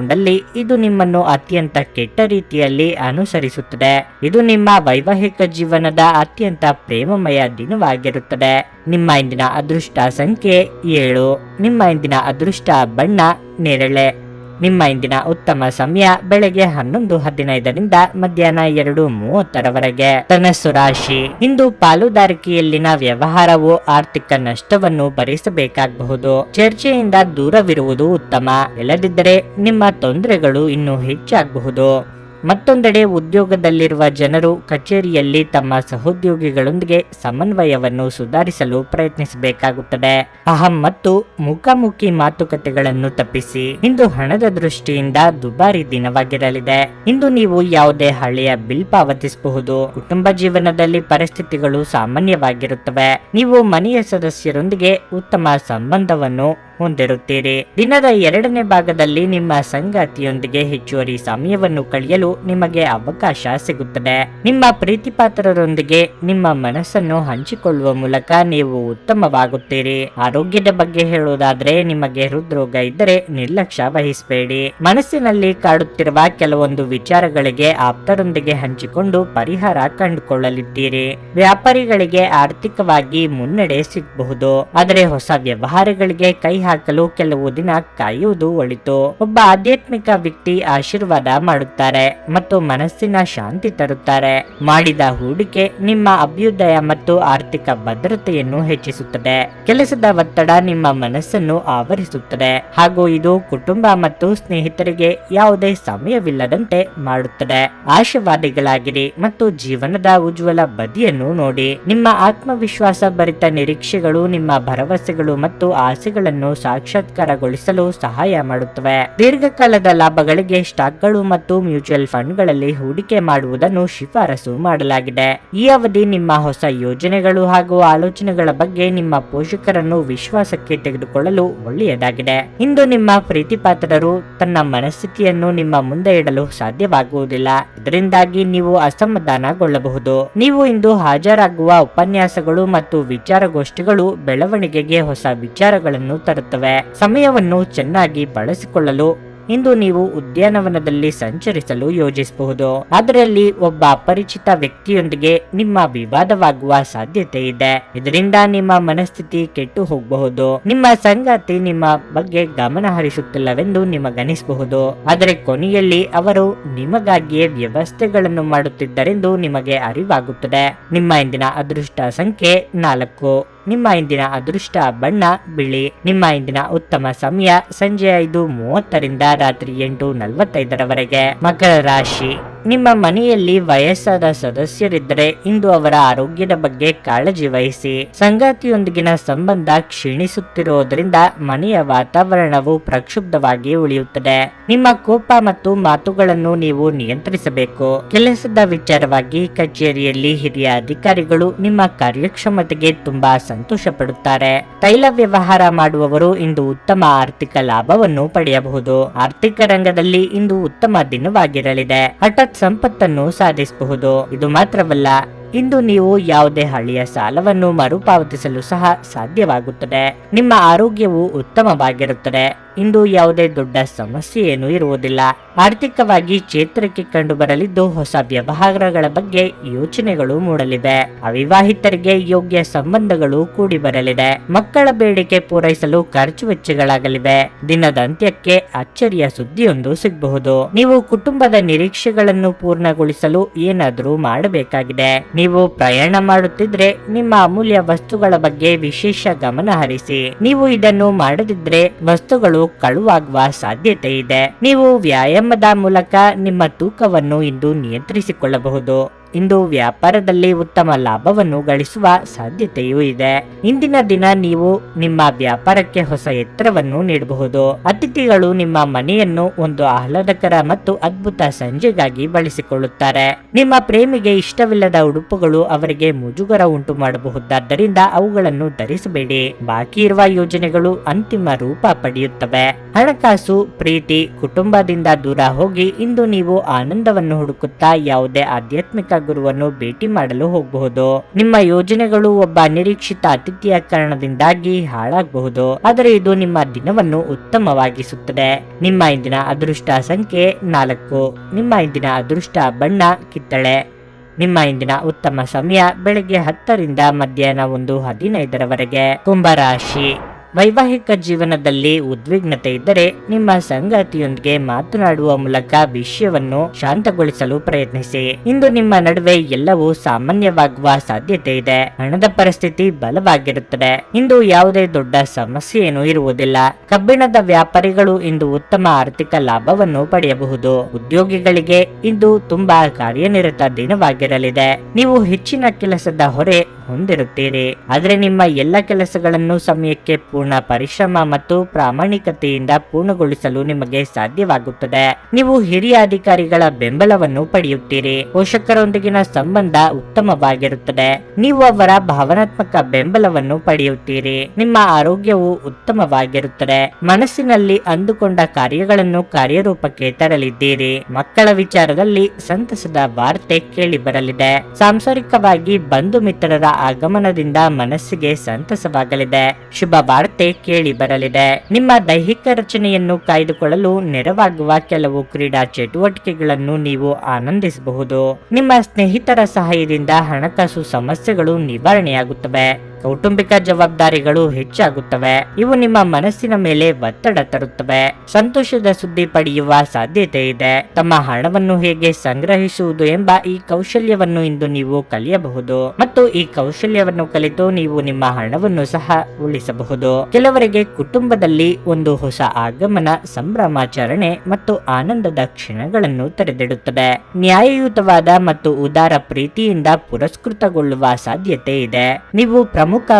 ತಪ್ಪಿಸಿಕೊಂಡಲ್ಲಿ ಇದು ನಿಮ್ಮನ್ನು ಅತ್ಯಂತ ಕೆಟ್ಟ ರೀತಿಯಲ್ಲಿ ಅನುಸರಿಸುತ್ತದೆ. ಇದು ನಿಮ್ಮ ವೈವಾಹಿಕ ಜೀವನದ ಅತ್ಯಂತ ಪ್ರೇಮಮಯ ದಿನವಾಗಿರುತ್ತದೆ. ನಿಮ್ಮ ಇಂದಿನ ಅದೃಷ್ಟ ಸಂಖ್ಯೆ ಏಳು. ನಿಮ್ಮ ಇಂದಿನ ಅದೃಷ್ಟ ಬಣ್ಣ ನೇರಳೆ. ನಿಮ್ಮ ಇಂದಿನ ಉತ್ತಮ ಸಮಯ ಬೆಳಗ್ಗೆ ಹನ್ನೊಂದು ಹದಿನೈದರಿಂದ ಮಧ್ಯಾಹ್ನ ಎರಡು ಮೂವತ್ತರವರೆಗೆ. ಧನಸ್ಸು ರಾಶಿ. ಇಂದು ಪಾಲುದಾರಿಕೆಯಲ್ಲಿನ ವ್ಯವಹಾರವು ಆರ್ಥಿಕ ನಷ್ಟವನ್ನು ಭರಿಸಬೇಕಾಗಬಹುದು. ಚರ್ಚೆಯಿಂದ ದೂರವಿರುವುದು ಉತ್ತಮ. ಇಲ್ಲದಿದ್ದರೆ ನಿಮ್ಮ ತೊಂದರೆಗಳು ಇನ್ನೂ ಹೆಚ್ಚಾಗಬಹುದು. ಮತ್ತೊಂದೆಡೆ ಉದ್ಯೋಗದಲ್ಲಿರುವ ಜನರು ಕಚೇರಿಯಲ್ಲಿ ತಮ್ಮ ಸಹೋದ್ಯೋಗಿಗಳೊಂದಿಗೆ ಸಮನ್ವಯವನ್ನು ಸುಧಾರಿಸಲು ಪ್ರಯತ್ನಿಸಬೇಕಾಗುತ್ತದೆ. ಅಹಂ ಮತ್ತು ಮುಖಾಮುಖಿ ಮಾತುಕತೆಗಳನ್ನು ತಪ್ಪಿಸಿ. ಇಂದು ಹಣದ ದೃಷ್ಟಿಯಿಂದ ದುಬಾರಿ ದಿನವಾಗಿರಲಿದೆ. ಇಂದು ನೀವು ಯಾವುದೇ ಹಳೆಯ ಬಿಲ್ ಪಾವತಿಸಬಹುದು. ಕುಟುಂಬ ಜೀವನದಲ್ಲಿ ಪರಿಸ್ಥಿತಿಗಳು ಸಾಮಾನ್ಯವಾಗಿರುತ್ತವೆ. ನೀವು ಮನೆಯ ಸದಸ್ಯರೊಂದಿಗೆ ಉತ್ತಮ ಸಂಬಂಧವನ್ನು ಹೊಂದಿರುತ್ತೀರಿ. ದಿನದ ಎರಡನೇ ಭಾಗದಲ್ಲಿ ನಿಮ್ಮ ಸಂಗಾತಿಯೊಂದಿಗೆ ಹೆಚ್ಚುವರಿ ಸಮಯವನ್ನು ಕಳೆಯಲು ನಿಮಗೆ ಅವಕಾಶ ಸಿಗುತ್ತದೆ. ನಿಮ್ಮ ಪ್ರೀತಿಪಾತ್ರರೊಂದಿಗೆ ನಿಮ್ಮ ಮನಸ್ಸನ್ನು ಹಂಚಿಕೊಳ್ಳುವ ಮೂಲಕ ನೀವು ಉತ್ತಮವಾಗುತ್ತೀರಿ. ಆರೋಗ್ಯದ ಬಗ್ಗೆ ಹೇಳುವುದಾದ್ರೆ ನಿಮಗೆ ಹೃದ್ರೋಗ ಇದ್ದರೆ ನಿರ್ಲಕ್ಷ್ಯ ವಹಿಸಬೇಡಿ. ಮನಸ್ಸಿನಲ್ಲಿ ಕಾಡುತ್ತಿರುವ ಕೆಲವೊಂದು ವಿಚಾರಗಳಿಗೆ ಆಪ್ತರೊಂದಿಗೆ ಹಂಚಿಕೊಂಡು ಪರಿಹಾರ ಕಂಡುಕೊಳ್ಳಲಿದ್ದೀರಿ. ವ್ಯಾಪಾರಿಗಳಿಗೆ ಆರ್ಥಿಕವಾಗಿ ಮುನ್ನಡೆ ಸಿಗಬಹುದು. ಆದರೆ ಹೊಸ ವ್ಯವಹಾರಗಳಿಗೆ ಕೈ ಹಾಕಲು ಕೆಲವು ದಿನ ಕಾಯುವುದು ಒಳಿತು. ಒಬ್ಬ ಆಧ್ಯಾತ್ಮಿಕ ವ್ಯಕ್ತಿ ಆಶೀರ್ವಾದ ಮಾಡುತ್ತಾರೆ ಮತ್ತು ಮನಸ್ಸಿನ ಶಾಂತಿ ತರುತ್ತಾರೆ. ಮಾಡಿದ ಹೂಡಿಕೆ ನಿಮ್ಮ ಅಭ್ಯುದಯ ಮತ್ತು ಆರ್ಥಿಕ ಭದ್ರತೆಯನ್ನು ಹೆಚ್ಚಿಸುತ್ತದೆ. ಕೆಲಸದ ಒತ್ತಡ ನಿಮ್ಮ ಮನಸ್ಸನ್ನು ಆವರಿಸುತ್ತದೆ. ಹಾಗೂ ಇದು ಕುಟುಂಬ ಮತ್ತು ಸ್ನೇಹಿತರಿಗೆ ಯಾವುದೇ ಸಮಯವಿಲ್ಲದಂತೆ ಮಾಡುತ್ತದೆ. ಆಶಾವಾದಿಗಳಾಗಿರಿ ಮತ್ತು ಜೀವನದ ಉಜ್ವಲ ಬದಿಯನ್ನು ನೋಡಿ. ನಿಮ್ಮ ಆತ್ಮವಿಶ್ವಾಸ ಭರಿತ ನಿರೀಕ್ಷೆಗಳು, ನಿಮ್ಮ ಭರವಸೆಗಳು ಮತ್ತು ಆಸೆಗಳನ್ನು ಸಾಕ್ಷಾತ್ಕಾರಗೊಳಿಸಲು ಸಹಾಯ ಮಾಡುತ್ತವೆ. ದೀರ್ಘಕಾಲದ ಲಾಭಗಳಿಗೆ ಸ್ಟಾಕ್ಗಳು ಮತ್ತು ಮ್ಯೂಚುವಲ್ ಫಂಡ್ಗಳಲ್ಲಿ ಹೂಡಿಕೆ ಮಾಡುವುದನ್ನು ಶಿಫಾರಸು ಮಾಡಲಾಗಿದೆ. ಈ ಅವಧಿ ನಿಮ್ಮ ಹೊಸ ಯೋಜನೆಗಳು ಹಾಗೂ ಆಲೋಚನೆಗಳ ಬಗ್ಗೆ ನಿಮ್ಮ ಪೋಷಕರನ್ನು ವಿಶ್ವಾಸಕ್ಕೆ ತೆಗೆದುಕೊಳ್ಳಲು ಒಳ್ಳೆಯದಾಗಿದೆ. ಇಂದು ನಿಮ್ಮ ಪ್ರೀತಿಪಾತ್ರರು ತನ್ನ ಮನಸ್ಥಿತಿಯನ್ನು ನಿಮ್ಮ ಮುಂದೆ ಇಡಲು ಸಾಧ್ಯವಾಗುವುದಿಲ್ಲ. ಇದರಿಂದಾಗಿ ನೀವು ಅಸಮಾಧಾನಗೊಳ್ಳಬಹುದು. ನೀವು ಇಂದು ಹಾಜರಾಗುವ ಉಪನ್ಯಾಸಗಳು ಮತ್ತು ವಿಚಾರಗೋಷ್ಠಿಗಳು ಬೆಳವಣಿಗೆಗೆ ಹೊಸ ವಿಚಾರಗಳನ್ನು ತರುತ್ತವೆ. ಸಮಯವನ್ನು ಚೆನ್ನಾಗಿ ಬಳಸಿಕೊಳ್ಳಲು ಇಂದು ನೀವು ಉದ್ಯಾನವನದಲ್ಲಿ ಸಂಚರಿಸಲು ಯೋಜಿಸಬಹುದು. ಅದರಲ್ಲಿ ಒಬ್ಬ ಅಪರಿಚಿತ ವ್ಯಕ್ತಿಯೊಂದಿಗೆ ನಿಮ್ಮ ವಿವಾದವಾಗುವ ಸಾಧ್ಯತೆ ಇದೆ. ಇದರಿಂದ ನಿಮ್ಮ ಮನಸ್ಥಿತಿ ಕೆಟ್ಟು ಹೋಗಬಹುದು. ನಿಮ್ಮ ಸಂಗಾತಿ ನಿಮ್ಮ ಬಗ್ಗೆ ಗಮನ ಹರಿಸುತ್ತಿಲ್ಲವೆಂದು ನಿಮಗನಿಸಬಹುದು. ಆದರೆ ಕೊನೆಯಲ್ಲಿ ಅವರು ನಿಮಗಾಗಿಯೇ ವ್ಯವಸ್ಥೆಗಳನ್ನು ಮಾಡುತ್ತಿದ್ದರೆಂದು ನಿಮಗೆ ಅರಿವಾಗುತ್ತದೆ. ನಿಮ್ಮ ಇಂದಿನ ಅದೃಷ್ಟ ಸಂಖ್ಯೆ ನಾಲ್ಕು. ನಿಮ್ಮ ಇಂದಿನ ಅದೃಷ್ಟ ಬಣ್ಣ, ಬಿಳಿ. ನಿಮ್ಮ ಇಂದಿನ ಉತ್ತಮ ಸಮಯ ಸಂಜೆ ಐದು ಮೂವತ್ತರಿಂದ ರಾತ್ರಿ ಎಂಟು ನಲವತ್ತೈದರವರೆಗೆ. ಮಕರ ರಾಶಿ. ನಿಮ್ಮ ಮನೆಯಲ್ಲಿ ವಯಸ್ಸಾದ ಸದಸ್ಯರಿದ್ದರೆ ಇಂದು ಅವರ ಆರೋಗ್ಯದ ಬಗ್ಗೆ ಕಾಳಜಿ ವಹಿಸಿ. ಸಂಗಾತಿಯೊಂದಿಗಿನ ಸಂಬಂಧ ಕ್ಷೀಣಿಸುತ್ತಿರುವುದರಿಂದ ಮನೆಯ ವಾತಾವರಣವು ಪ್ರಕ್ಷುಬ್ಧವಾಗಿ ಉಳಿಯುತ್ತದೆ. ನಿಮ್ಮ ಕೋಪ ಮತ್ತು ಮಾತುಗಳನ್ನು ನೀವು ನಿಯಂತ್ರಿಸಬೇಕು. ಕೆಲಸದ ವಿಚಾರವಾಗಿ ಕಚೇರಿಯಲ್ಲಿ ಹಿರಿಯ ಅಧಿಕಾರಿಗಳು ನಿಮ್ಮ ಕಾರ್ಯಕ್ಷಮತೆಗೆ ತುಂಬಾ ಸಂತೋಷ ಪಡುತ್ತಾರೆ ತೈಲ ವ್ಯವಹಾರ ಮಾಡುವವರು ಇಂದು ಉತ್ತಮ ಆರ್ಥಿಕ ಲಾಭವನ್ನು ಪಡೆಯಬಹುದು. ಆರ್ಥಿಕ ರಂಗದಲ್ಲಿ ಇಂದು ಉತ್ತಮ ದಿನವಾಗಿರಲಿದೆ. ಹಠಾತ್ ಸಂಪತ್ತನ್ನು ಸಾಧಿಸಬಹುದು. ಇದು ಮಾತ್ರವಲ್ಲ, ಇಂದು ನೀವು ಯಾವುದೇ ಹಳೆಯ ಸಾಲವನ್ನು ಮರುಪಾವತಿಸಲು ಸಹ ಸಾಧ್ಯವಾಗುತ್ತದೆ. ನಿಮ್ಮ ಆರೋಗ್ಯವು ಉತ್ತಮವಾಗಿರುತ್ತದೆ. ಇಂದು ಯಾವುದೇ ದೊಡ್ಡ ಸಮಸ್ಯೆ ಏನೂ ಇರುವುದಿಲ್ಲ. ಆರ್ಥಿಕವಾಗಿ ಕ್ಷೇತ್ರಕ್ಕೆ ಕಂಡು ಬರಲಿದ್ದು ಹೊಸ ವ್ಯವಹಾರಗಳ ಬಗ್ಗೆ ಯೋಚನೆಗಳು ಮೂಡಲಿವೆ. ಅವಿವಾಹಿತರಿಗೆ ಯೋಗ್ಯ ಸಂಬಂಧಗಳು ಕೂಡಿ ಬರಲಿದೆ ಮಕ್ಕಳ ಬೇಡಿಕೆ ಪೂರೈಸಲು ಖರ್ಚು ವೆಚ್ಚಗಳಾಗಲಿವೆ. ದಿನದ ಅಂತ್ಯಕ್ಕೆ ಅಚ್ಚರಿಯ ಸುದ್ದಿಯೊಂದು ಸಿಗಬಹುದು. ನೀವು ಕುಟುಂಬದ ನಿರೀಕ್ಷೆಗಳನ್ನು ಪೂರ್ಣಗೊಳಿಸಲು ಏನಾದರೂ ಮಾಡಬೇಕಾಗಿದೆ. ನೀವು ಪ್ರಯಾಣ ಮಾಡುತ್ತಿದ್ರೆ ನಿಮ್ಮ ಅಮೂಲ್ಯ ವಸ್ತುಗಳ ಬಗ್ಗೆ ವಿಶೇಷ ಗಮನ ಹರಿಸಿ. ನೀವು ಇದನ್ನು ಮಾಡದಿದ್ರೆ ವಸ್ತುಗಳು ಕಳುವಾಗುವ ಸಾಧ್ಯತೆ ಇದೆ ನೀವು ವ್ಯಾಯಾಮದ ಮೂಲಕ ನಿಮ್ಮ ತೂಕವನ್ನು ಇಂದು ನಿಯಂತ್ರಿಸಿಕೊಳ್ಳಬಹುದು. ಇಂದು ವ್ಯಾಪಾರದಲ್ಲಿ ಉತ್ತಮ ಲಾಭವನ್ನು ಗಳಿಸುವ ಸಾಧ್ಯತೆಯೂ ಇದೆ. ಇಂದಿನ ದಿನ ನೀವು ನಿಮ್ಮ ವ್ಯಾಪಾರಕ್ಕೆ ಹೊಸ ಎತ್ತರವನ್ನು ನೀಡಬಹುದು. ಅತಿಥಿಗಳು ನಿಮ್ಮ ಮನೆಯನ್ನು ಒಂದು ಆಹ್ಲಾದಕರ ಮತ್ತು ಅದ್ಭುತ ಸಂಜೆಗಾಗಿ ಬಳಸಿಕೊಳ್ಳುತ್ತಾರೆ. ನಿಮ್ಮ ಪ್ರೇಮಿಗೆ ಇಷ್ಟವಿಲ್ಲದ ಉಡುಪುಗಳು ಅವರಿಗೆ ಮುಜುಗರ ಉಂಟು ಮಾಡಬಹುದಾದ್ದರಿಂದ ಅವುಗಳನ್ನು ಧರಿಸಬೇಡಿ. ಬಾಕಿ ಇರುವ ಯೋಜನೆಗಳು ಅಂತಿಮ ರೂಪ ಪಡೆಯುತ್ತವೆ. ಹಣಕಾಸು, ಪ್ರೀತಿ, ಕುಟುಂಬದಿಂದ ದೂರ ಹೋಗಿ ಇಂದು ನೀವು ಆನಂದವನ್ನು ಹುಡುಕುತ್ತಾ ಯಾವುದೇ ಆಧ್ಯಾತ್ಮಿಕ ಗುರುವನ್ನು ಭೇಟಿ ಮಾಡಲು ಹೋಗಬಹುದು. ನಿಮ್ಮ ಯೋಜನೆಗಳು ಒಬ್ಬ ಅನಿರೀಕ್ಷಿತ ಅತಿಥಿಯ ಕಾರಣದಿಂದಾಗಿ ಹಾಳಾಗಬಹುದು. ಆದರೆ ಇದು ನಿಮ್ಮ ದಿನವನ್ನು ಉತ್ತಮವಾಗಿಸುತ್ತದೆ. ನಿಮ್ಮ ಇಂದಿನ ಅದೃಷ್ಟ ಸಂಖ್ಯೆ ನಾಲ್ಕು. ನಿಮ್ಮ ಇಂದಿನ ಅದೃಷ್ಟ ಬಣ್ಣ ಕಿತ್ತಳೆ. ನಿಮ್ಮ ಇಂದಿನ ಉತ್ತಮ ಸಮಯ ಬೆಳಗ್ಗೆ ಹತ್ತರಿಂದ ಮಧ್ಯಾಹ್ನ ಒಂದು ಹದಿನೈದರವರೆಗೆ. ಕುಂಭರಾಶಿ ವೈವಾಹಿಕ ಜೀವನದಲ್ಲಿ ಉದ್ವಿಗ್ನತೆ ಇದ್ದರೆ ನಿಮ್ಮ ಸಂಗಾತಿಯೊಂದಿಗೆ ಮಾತನಾಡುವ ಮೂಲಕ ವಿಷಯವನ್ನು ಶಾಂತಗೊಳಿಸಲು ಪ್ರಯತ್ನಿಸಿ. ಇಂದು ನಿಮ್ಮ ನಡುವೆ ಎಲ್ಲವೂ ಸಾಮಾನ್ಯವಾಗುವ ಸಾಧ್ಯತೆ ಇದೆ. ಹಣದ ಪರಿಸ್ಥಿತಿ ಬಲವಾಗಿರುತ್ತದೆ. ಇಂದು ಯಾವುದೇ ದೊಡ್ಡ ಸಮಸ್ಯೆಯೇನೂ ಇರುವುದಿಲ್ಲ. ಕಬ್ಬಿಣದ ವ್ಯಾಪಾರಿಗಳು ಇಂದು ಉತ್ತಮ ಆರ್ಥಿಕ ಲಾಭವನ್ನು ಪಡೆಯಬಹುದು. ಉದ್ಯೋಗಿಗಳಿಗೆ ಇಂದು ತುಂಬಾ ಕಾರ್ಯನಿರತ ದಿನವಾಗಿರಲಿದೆ. ನೀವು ಹೆಚ್ಚಿನ ಕೆಲಸದ ಹೊರೆ ಹೊಂದಿರುತ್ತೀರಿ. ಆದರೆ ನಿಮ್ಮ ಎಲ್ಲ ಕೆಲಸಗಳನ್ನು ಸಮಯಕ್ಕೆ ಪೂರ್ಣ ಪರಿಶ್ರಮ ಮತ್ತು ಪ್ರಾಮಾಣಿಕತೆಯಿಂದ ಪೂರ್ಣಗೊಳಿಸಲು ನಿಮಗೆ ಸಾಧ್ಯವಾಗುತ್ತದೆ. ನೀವು ಹಿರಿಯ ಅಧಿಕಾರಿಗಳ ಬೆಂಬಲವನ್ನು ಪಡೆಯುತ್ತೀರಿ. ಪೋಷಕರೊಂದಿಗಿನ ಸಂಬಂಧ ಉತ್ತಮವಾಗಿರುತ್ತದೆ. ನೀವು ಅವರ ಭಾವನಾತ್ಮಕ ಬೆಂಬಲವನ್ನು ಪಡೆಯುತ್ತೀರಿ. ನಿಮ್ಮ ಆರೋಗ್ಯವು ಉತ್ತಮವಾಗಿರುತ್ತದೆ. ಮನಸ್ಸಿನಲ್ಲಿ ಅಂದುಕೊಂಡ ಕಾರ್ಯಗಳನ್ನು ಕಾರ್ಯರೂಪಕ್ಕೆ ತರಲಿದ್ದೀರಿ. ಮಕ್ಕಳ ವಿಚಾರದಲ್ಲಿ ಸಂತಸದ ವಾರ್ತೆ ಕೇಳಿ ಬರಲಿದೆ ಸಾಂಸಾರಿಕವಾಗಿ ಬಂಧು ಮಿತ್ರರ ಆಗಮನದಿಂದ ಮನಸ್ಸಿಗೆ ಸಂತಸವಾಗಲಿದೆ. ಶುಭ ವಾರ್ತೆ ಕೇಳಿ ಬರಲಿದೆ. ನಿಮ್ಮ ದೈಹಿಕ ರಚನೆಯನ್ನು ಕಾಯ್ದುಕೊಳ್ಳಲು ನೆರವಾಗುವ ಕೆಲವು ಕ್ರೀಡಾ ಚಟುವಟಿಕೆಗಳನ್ನು ನೀವು ಆನಂದಿಸಬಹುದು. ನಿಮ್ಮ ಸ್ನೇಹಿತರ ಸಹಾಯದಿಂದ ಹಣಕಾಸು ಸಮಸ್ಯೆಗಳು ನಿವಾರಣೆಯಾಗುತ್ತವೆ. ಕೌಟುಂಬಿಕ ಜವಾಬ್ದಾರಿಗಳು ಹೆಚ್ಚಾಗುತ್ತವೆ. ಇವು ನಿಮ್ಮ ಮನಸ್ಸಿನ ಮೇಲೆ ಒತ್ತಡ ತರುತ್ತವೆ. ಸಂತೋಷದ ಸುದ್ದಿ ಪಡೆಯುವ ಸಾಧ್ಯತೆ ಇದೆ. ತಮ್ಮ ಹಣವನ್ನು ಹೇಗೆ ಸಂಗ್ರಹಿಸುವುದು ಎಂಬ ಈ ಕೌಶಲ್ಯವನ್ನು ಇಂದು ನೀವು ಕಲಿಯಬಹುದು. ಮತ್ತು ಈ ಕೌಶಲ್ಯವನ್ನು ಕಲಿತು ನೀವು ನಿಮ್ಮ ಹಣವನ್ನು ಸಹ ಉಳಿಸಬಹುದು. ಕೆಲವರಿಗೆ ಕುಟುಂಬದಲ್ಲಿ ಒಂದು ಹೊಸ ಆಗಮನ, ಸಂಭ್ರಮಾಚರಣೆ ಮತ್ತು ಆನಂದದ ಕ್ಷಣಗಳನ್ನು ತೆರೆದಿಡುತ್ತದೆ. ನ್ಯಾಯಯುತವಾದ ಮತ್ತು ಉದಾರ ಪ್ರೀತಿಯಿಂದ ಪುರಸ್ಕೃತಗೊಳ್ಳುವ ಸಾಧ್ಯತೆ ಇದೆ. ನೀವು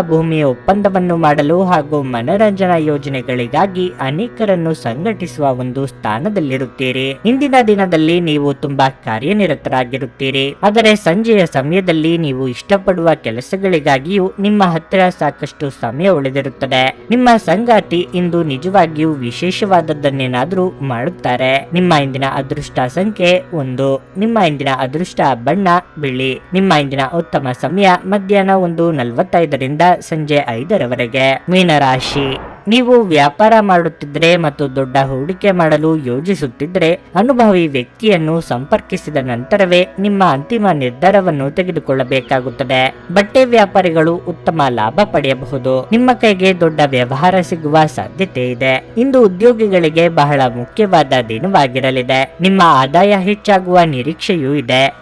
ಭೂಮಿಯ ಒಪ್ಪಂದವನ್ನು ಮಾಡಲು ಹಾಗೂ ಮನರಂಜನಾ ಯೋಜನೆಗಳಿಗಾಗಿ ಅನೇಕರನ್ನು ಸಂಘಟಿಸುವ ಒಂದು ಸ್ಥಾನದಲ್ಲಿರುತ್ತೀರಿ. ಇಂದಿನ ದಿನದಲ್ಲಿ ನೀವು ತುಂಬಾ ಕಾರ್ಯನಿರತರಾಗಿರುತ್ತೀರಿ. ಆದರೆ ಸಂಜೆಯ ಸಮಯದಲ್ಲಿ ನೀವು ಇಷ್ಟಪಡುವ ಕೆಲಸಗಳಿಗಾಗಿಯೂ ನಿಮ್ಮ ಹತ್ತಿರ ಸಾಕಷ್ಟು ಸಮಯ ಉಳಿದಿರುತ್ತದೆ. ನಿಮ್ಮ ಸಂಗಾತಿ ಇಂದು ನಿಜವಾಗಿಯೂ ವಿಶೇಷವಾದದ್ದನ್ನೇನಾದ್ರೂ ಮಾಡುತ್ತಾರೆ. ನಿಮ್ಮ ಇಂದಿನ ಅದೃಷ್ಟ ಸಂಖ್ಯೆ ಒಂದು. ನಿಮ್ಮ ಇಂದಿನ ಅದೃಷ್ಟ ಬಣ್ಣ, ಬಿಳಿ. ನಿಮ್ಮ ಇಂದಿನ ಉತ್ತಮ ಸಮಯ ಮಧ್ಯಾಹ್ನ ಒಂದು ನಲವತ್ತೈದರಿಂದ ಸಂಜೆ ಐದರವರೆಗೆ. ಮೀನರಾಶಿ. ನೀವು ವ್ಯಾಪಾರ ಮಾಡುತ್ತಿದ್ರೆ ಮತ್ತು ದೊಡ್ಡ ಹೂಡಿಕೆ ಮಾಡಲು ಯೋಜಿಸುತ್ತಿದ್ರೆ ಅನುಭವಿ ವ್ಯಕ್ತಿಯನ್ನು ಸಂಪರ್ಕಿಸಿದ ನಂತರವೇ ನಿಮ್ಮ ಅಂತಿಮ ನಿರ್ಧಾರವನ್ನು ತೆಗೆದುಕೊಳ್ಳಬೇಕಾಗುತ್ತದೆ. ಬಟ್ಟೆ ವ್ಯಾಪಾರಿಗಳು ಉತ್ತಮ ಲಾಭ ಪಡೆಯಬಹುದು. ನಿಮ್ಮ ಕೈಗೆ ದೊಡ್ಡ ವ್ಯವಹಾರ ಸಿಗುವ ಸಾಧ್ಯತೆ ಇದೆ. ಇಂದು ಉದ್ಯೋಗಿಗಳಿಗೆ ಬಹಳ ಮುಖ್ಯವಾದ ದಿನವಾಗಿರಲಿದೆ. ನಿಮ್ಮ ಆದಾಯ ಹೆಚ್ಚಾಗುವ ನಿರೀಕ್ಷೆಯೂ ಇದೆ.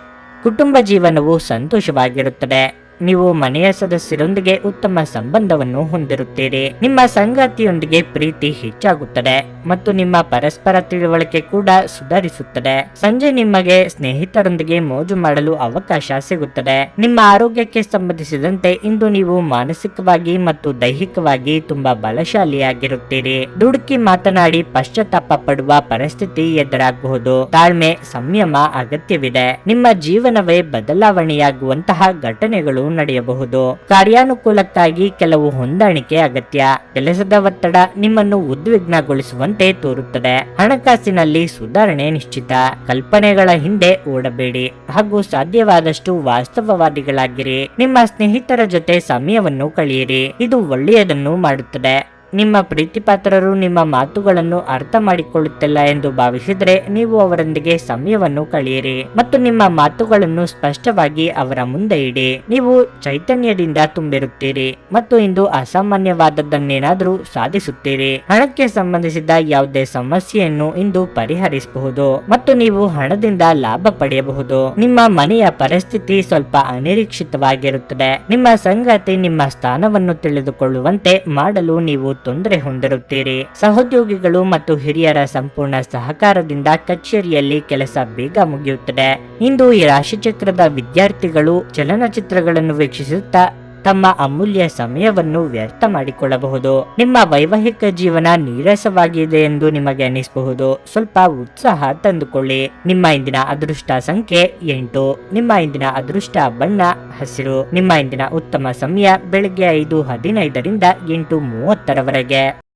ಕುಟುಂಬ ಜೀವನವು ಸಂತೋಷವಾಗಿರುತ್ತದೆ. ನೀವು ಮನೆಯ ಸದಸ್ಯರೊಂದಿಗೆ ಉತ್ತಮ ಸಂಬಂಧವನ್ನು ಹೊಂದಿರುತ್ತೀರಿ. ನಿಮ್ಮ ಸಂಗಾತಿಯೊಂದಿಗೆ ಪ್ರೀತಿ ಹೆಚ್ಚಾಗುತ್ತದೆ ಮತ್ತು ನಿಮ್ಮ ಪರಸ್ಪರ ತಿಳುವಳಿಕೆ ಕೂಡ ಸುಧಾರಿಸುತ್ತದೆ. ಸಂಜೆ ನಿಮಗೆ ಸ್ನೇಹಿತರೊಂದಿಗೆ ಮೋಜು ಮಾಡಲು ಅವಕಾಶ ಸಿಗುತ್ತದೆ. ನಿಮ್ಮ ಆರೋಗ್ಯಕ್ಕೆ ಸಂಬಂಧಿಸಿದಂತೆ ಇಂದು ನೀವು ಮಾನಸಿಕವಾಗಿ ಮತ್ತು ದೈಹಿಕವಾಗಿ ತುಂಬಾ ಬಲಶಾಲಿಯಾಗಿರುತ್ತೀರಿ. ದುಡುಕಿ ಮಾತನಾಡಿ ಪಶ್ಚಾತ್ತಾಪ ಪಡುವ ಪರಿಸ್ಥಿತಿ ಎದುರಾಗಬಹುದು ತಾಳ್ಮೆ, ಸಂಯಮ ಅಗತ್ಯವಿದೆ. ನಿಮ್ಮ ಜೀವನವೇ ಬದಲಾವಣೆಯಾಗುವಂತಹ ಘಟನೆಗಳು ನಡೆಯಬಹುದು. ಕಾರ್ಯಾನುಕೂಲಕ್ಕಾಗಿ ಕೆಲವು ಹೊಂದಾಣಿಕೆ ಅಗತ್ಯ. ಕೆಲಸದ ಒತ್ತಡ ನಿಮ್ಮನ್ನು ಉದ್ವಿಗ್ನಗೊಳಿಸುವಂತೆ ತೋರುತ್ತದೆ. ಹಣಕಾಸಿನಲ್ಲಿ ಸುಧಾರಣೆ ನಿಶ್ಚಿತ. ಕಲ್ಪನೆಗಳ ಹಿಂದೆ ಓಡಬೇಡಿ. ಹಾಗೂ ಸಾಧ್ಯವಾದಷ್ಟು ವಾಸ್ತವವಾದಿಗಳಾಗಿರಿ. ನಿಮ್ಮ ಸ್ನೇಹಿತರ ಜೊತೆ ಸಮಯವನ್ನು ಕಳೆಯಿರಿ. ಇದು ಒಳ್ಳೆಯದನ್ನು ಮಾಡುತ್ತದೆ. ನಿಮ್ಮ ಪ್ರೀತಿಪಾತ್ರರು ನಿಮ್ಮ ಮಾತುಗಳನ್ನು ಅರ್ಥ ಮಾಡಿಕೊಳ್ಳುತ್ತಿಲ್ಲ ಎಂದು ಭಾವಿಸಿದರೆ ನೀವು ಅವರೊಂದಿಗೆ ಸಮಯವನ್ನು ಕಳೆಯಿರಿ ಮತ್ತು ನಿಮ್ಮ ಮಾತುಗಳನ್ನು ಸ್ಪಷ್ಟವಾಗಿ ಅವರ ಮುಂದೆ ಇಡಿ. ನೀವು ಚೈತನ್ಯದಿಂದ ತುಂಬಿರುತ್ತೀರಿ ಮತ್ತು ಇಂದು ಅಸಾಮಾನ್ಯವಾದದ್ದನ್ನೇನಾದರೂ ಸಾಧಿಸುತ್ತೀರಿ. ಹಣಕ್ಕೆ ಸಂಬಂಧಿಸಿದ ಯಾವುದೇ ಸಮಸ್ಯೆಯನ್ನು ಇಂದು ಪರಿಹರಿಸಬಹುದು ಮತ್ತು ನೀವು ಹಣದಿಂದ ಲಾಭ ಪಡೆಯಬಹುದು. ನಿಮ್ಮ ಮನೆಯ ಪರಿಸ್ಥಿತಿ ಸ್ವಲ್ಪ ಅನಿರೀಕ್ಷಿತವಾಗಿರುತ್ತದೆ. ನಿಮ್ಮ ಸಂಗಾತಿ ನಿಮ್ಮ ಸ್ಥಾನವನ್ನು ತಿಳಿದುಕೊಳ್ಳುವಂತೆ ಮಾಡಲು ನೀವು ತೊಂದರೆ ಹೊಂದಿರುತ್ತೀರಿ. ಸಹೋದ್ಯೋಗಿಗಳು ಮತ್ತು ಹಿರಿಯರ ಸಂಪೂರ್ಣ ಸಹಕಾರದಿಂದ ಕಚೇರಿಯಲ್ಲಿ ಕೆಲಸ ಬೇಗ ಮುಗಿಯುತ್ತದೆ. ಇಂದು ಈ ರಾಶಿಚಕ್ರದ ವಿದ್ಯಾರ್ಥಿಗಳು ಚಲನಚಿತ್ರಗಳನ್ನು ವೀಕ್ಷಿಸುತ್ತಾ ತಮ್ಮ ಅಮೂಲ್ಯ ಸಮಯವನ್ನು ವ್ಯರ್ಥ ಮಾಡಿಕೊಳ್ಳಬಹುದು. ನಿಮ್ಮ ವೈವಾಹಿಕ ಜೀವನ ನೀರಸವಾಗಿದೆ ಎಂದು ನಿಮಗೆ ಅನಿಸಬಹುದು. ಸ್ವಲ್ಪ ಉತ್ಸಾಹ ತಂದುಕೊಳ್ಳಿ. ನಿಮ್ಮ ಇಂದಿನ ಅದೃಷ್ಟ ಸಂಖ್ಯೆ ಎಂಟು. ನಿಮ್ಮ ಇಂದಿನ ಅದೃಷ್ಟ ಬಣ್ಣ ಹಸಿರು. ನಿಮ್ಮ ಇಂದಿನ ಉತ್ತಮ ಸಮಯ ಬೆಳಗ್ಗೆ ಐದು ಹದಿನೈದರಿಂದ ಎಂಟು ಮೂವತ್ತರವರೆಗೆ.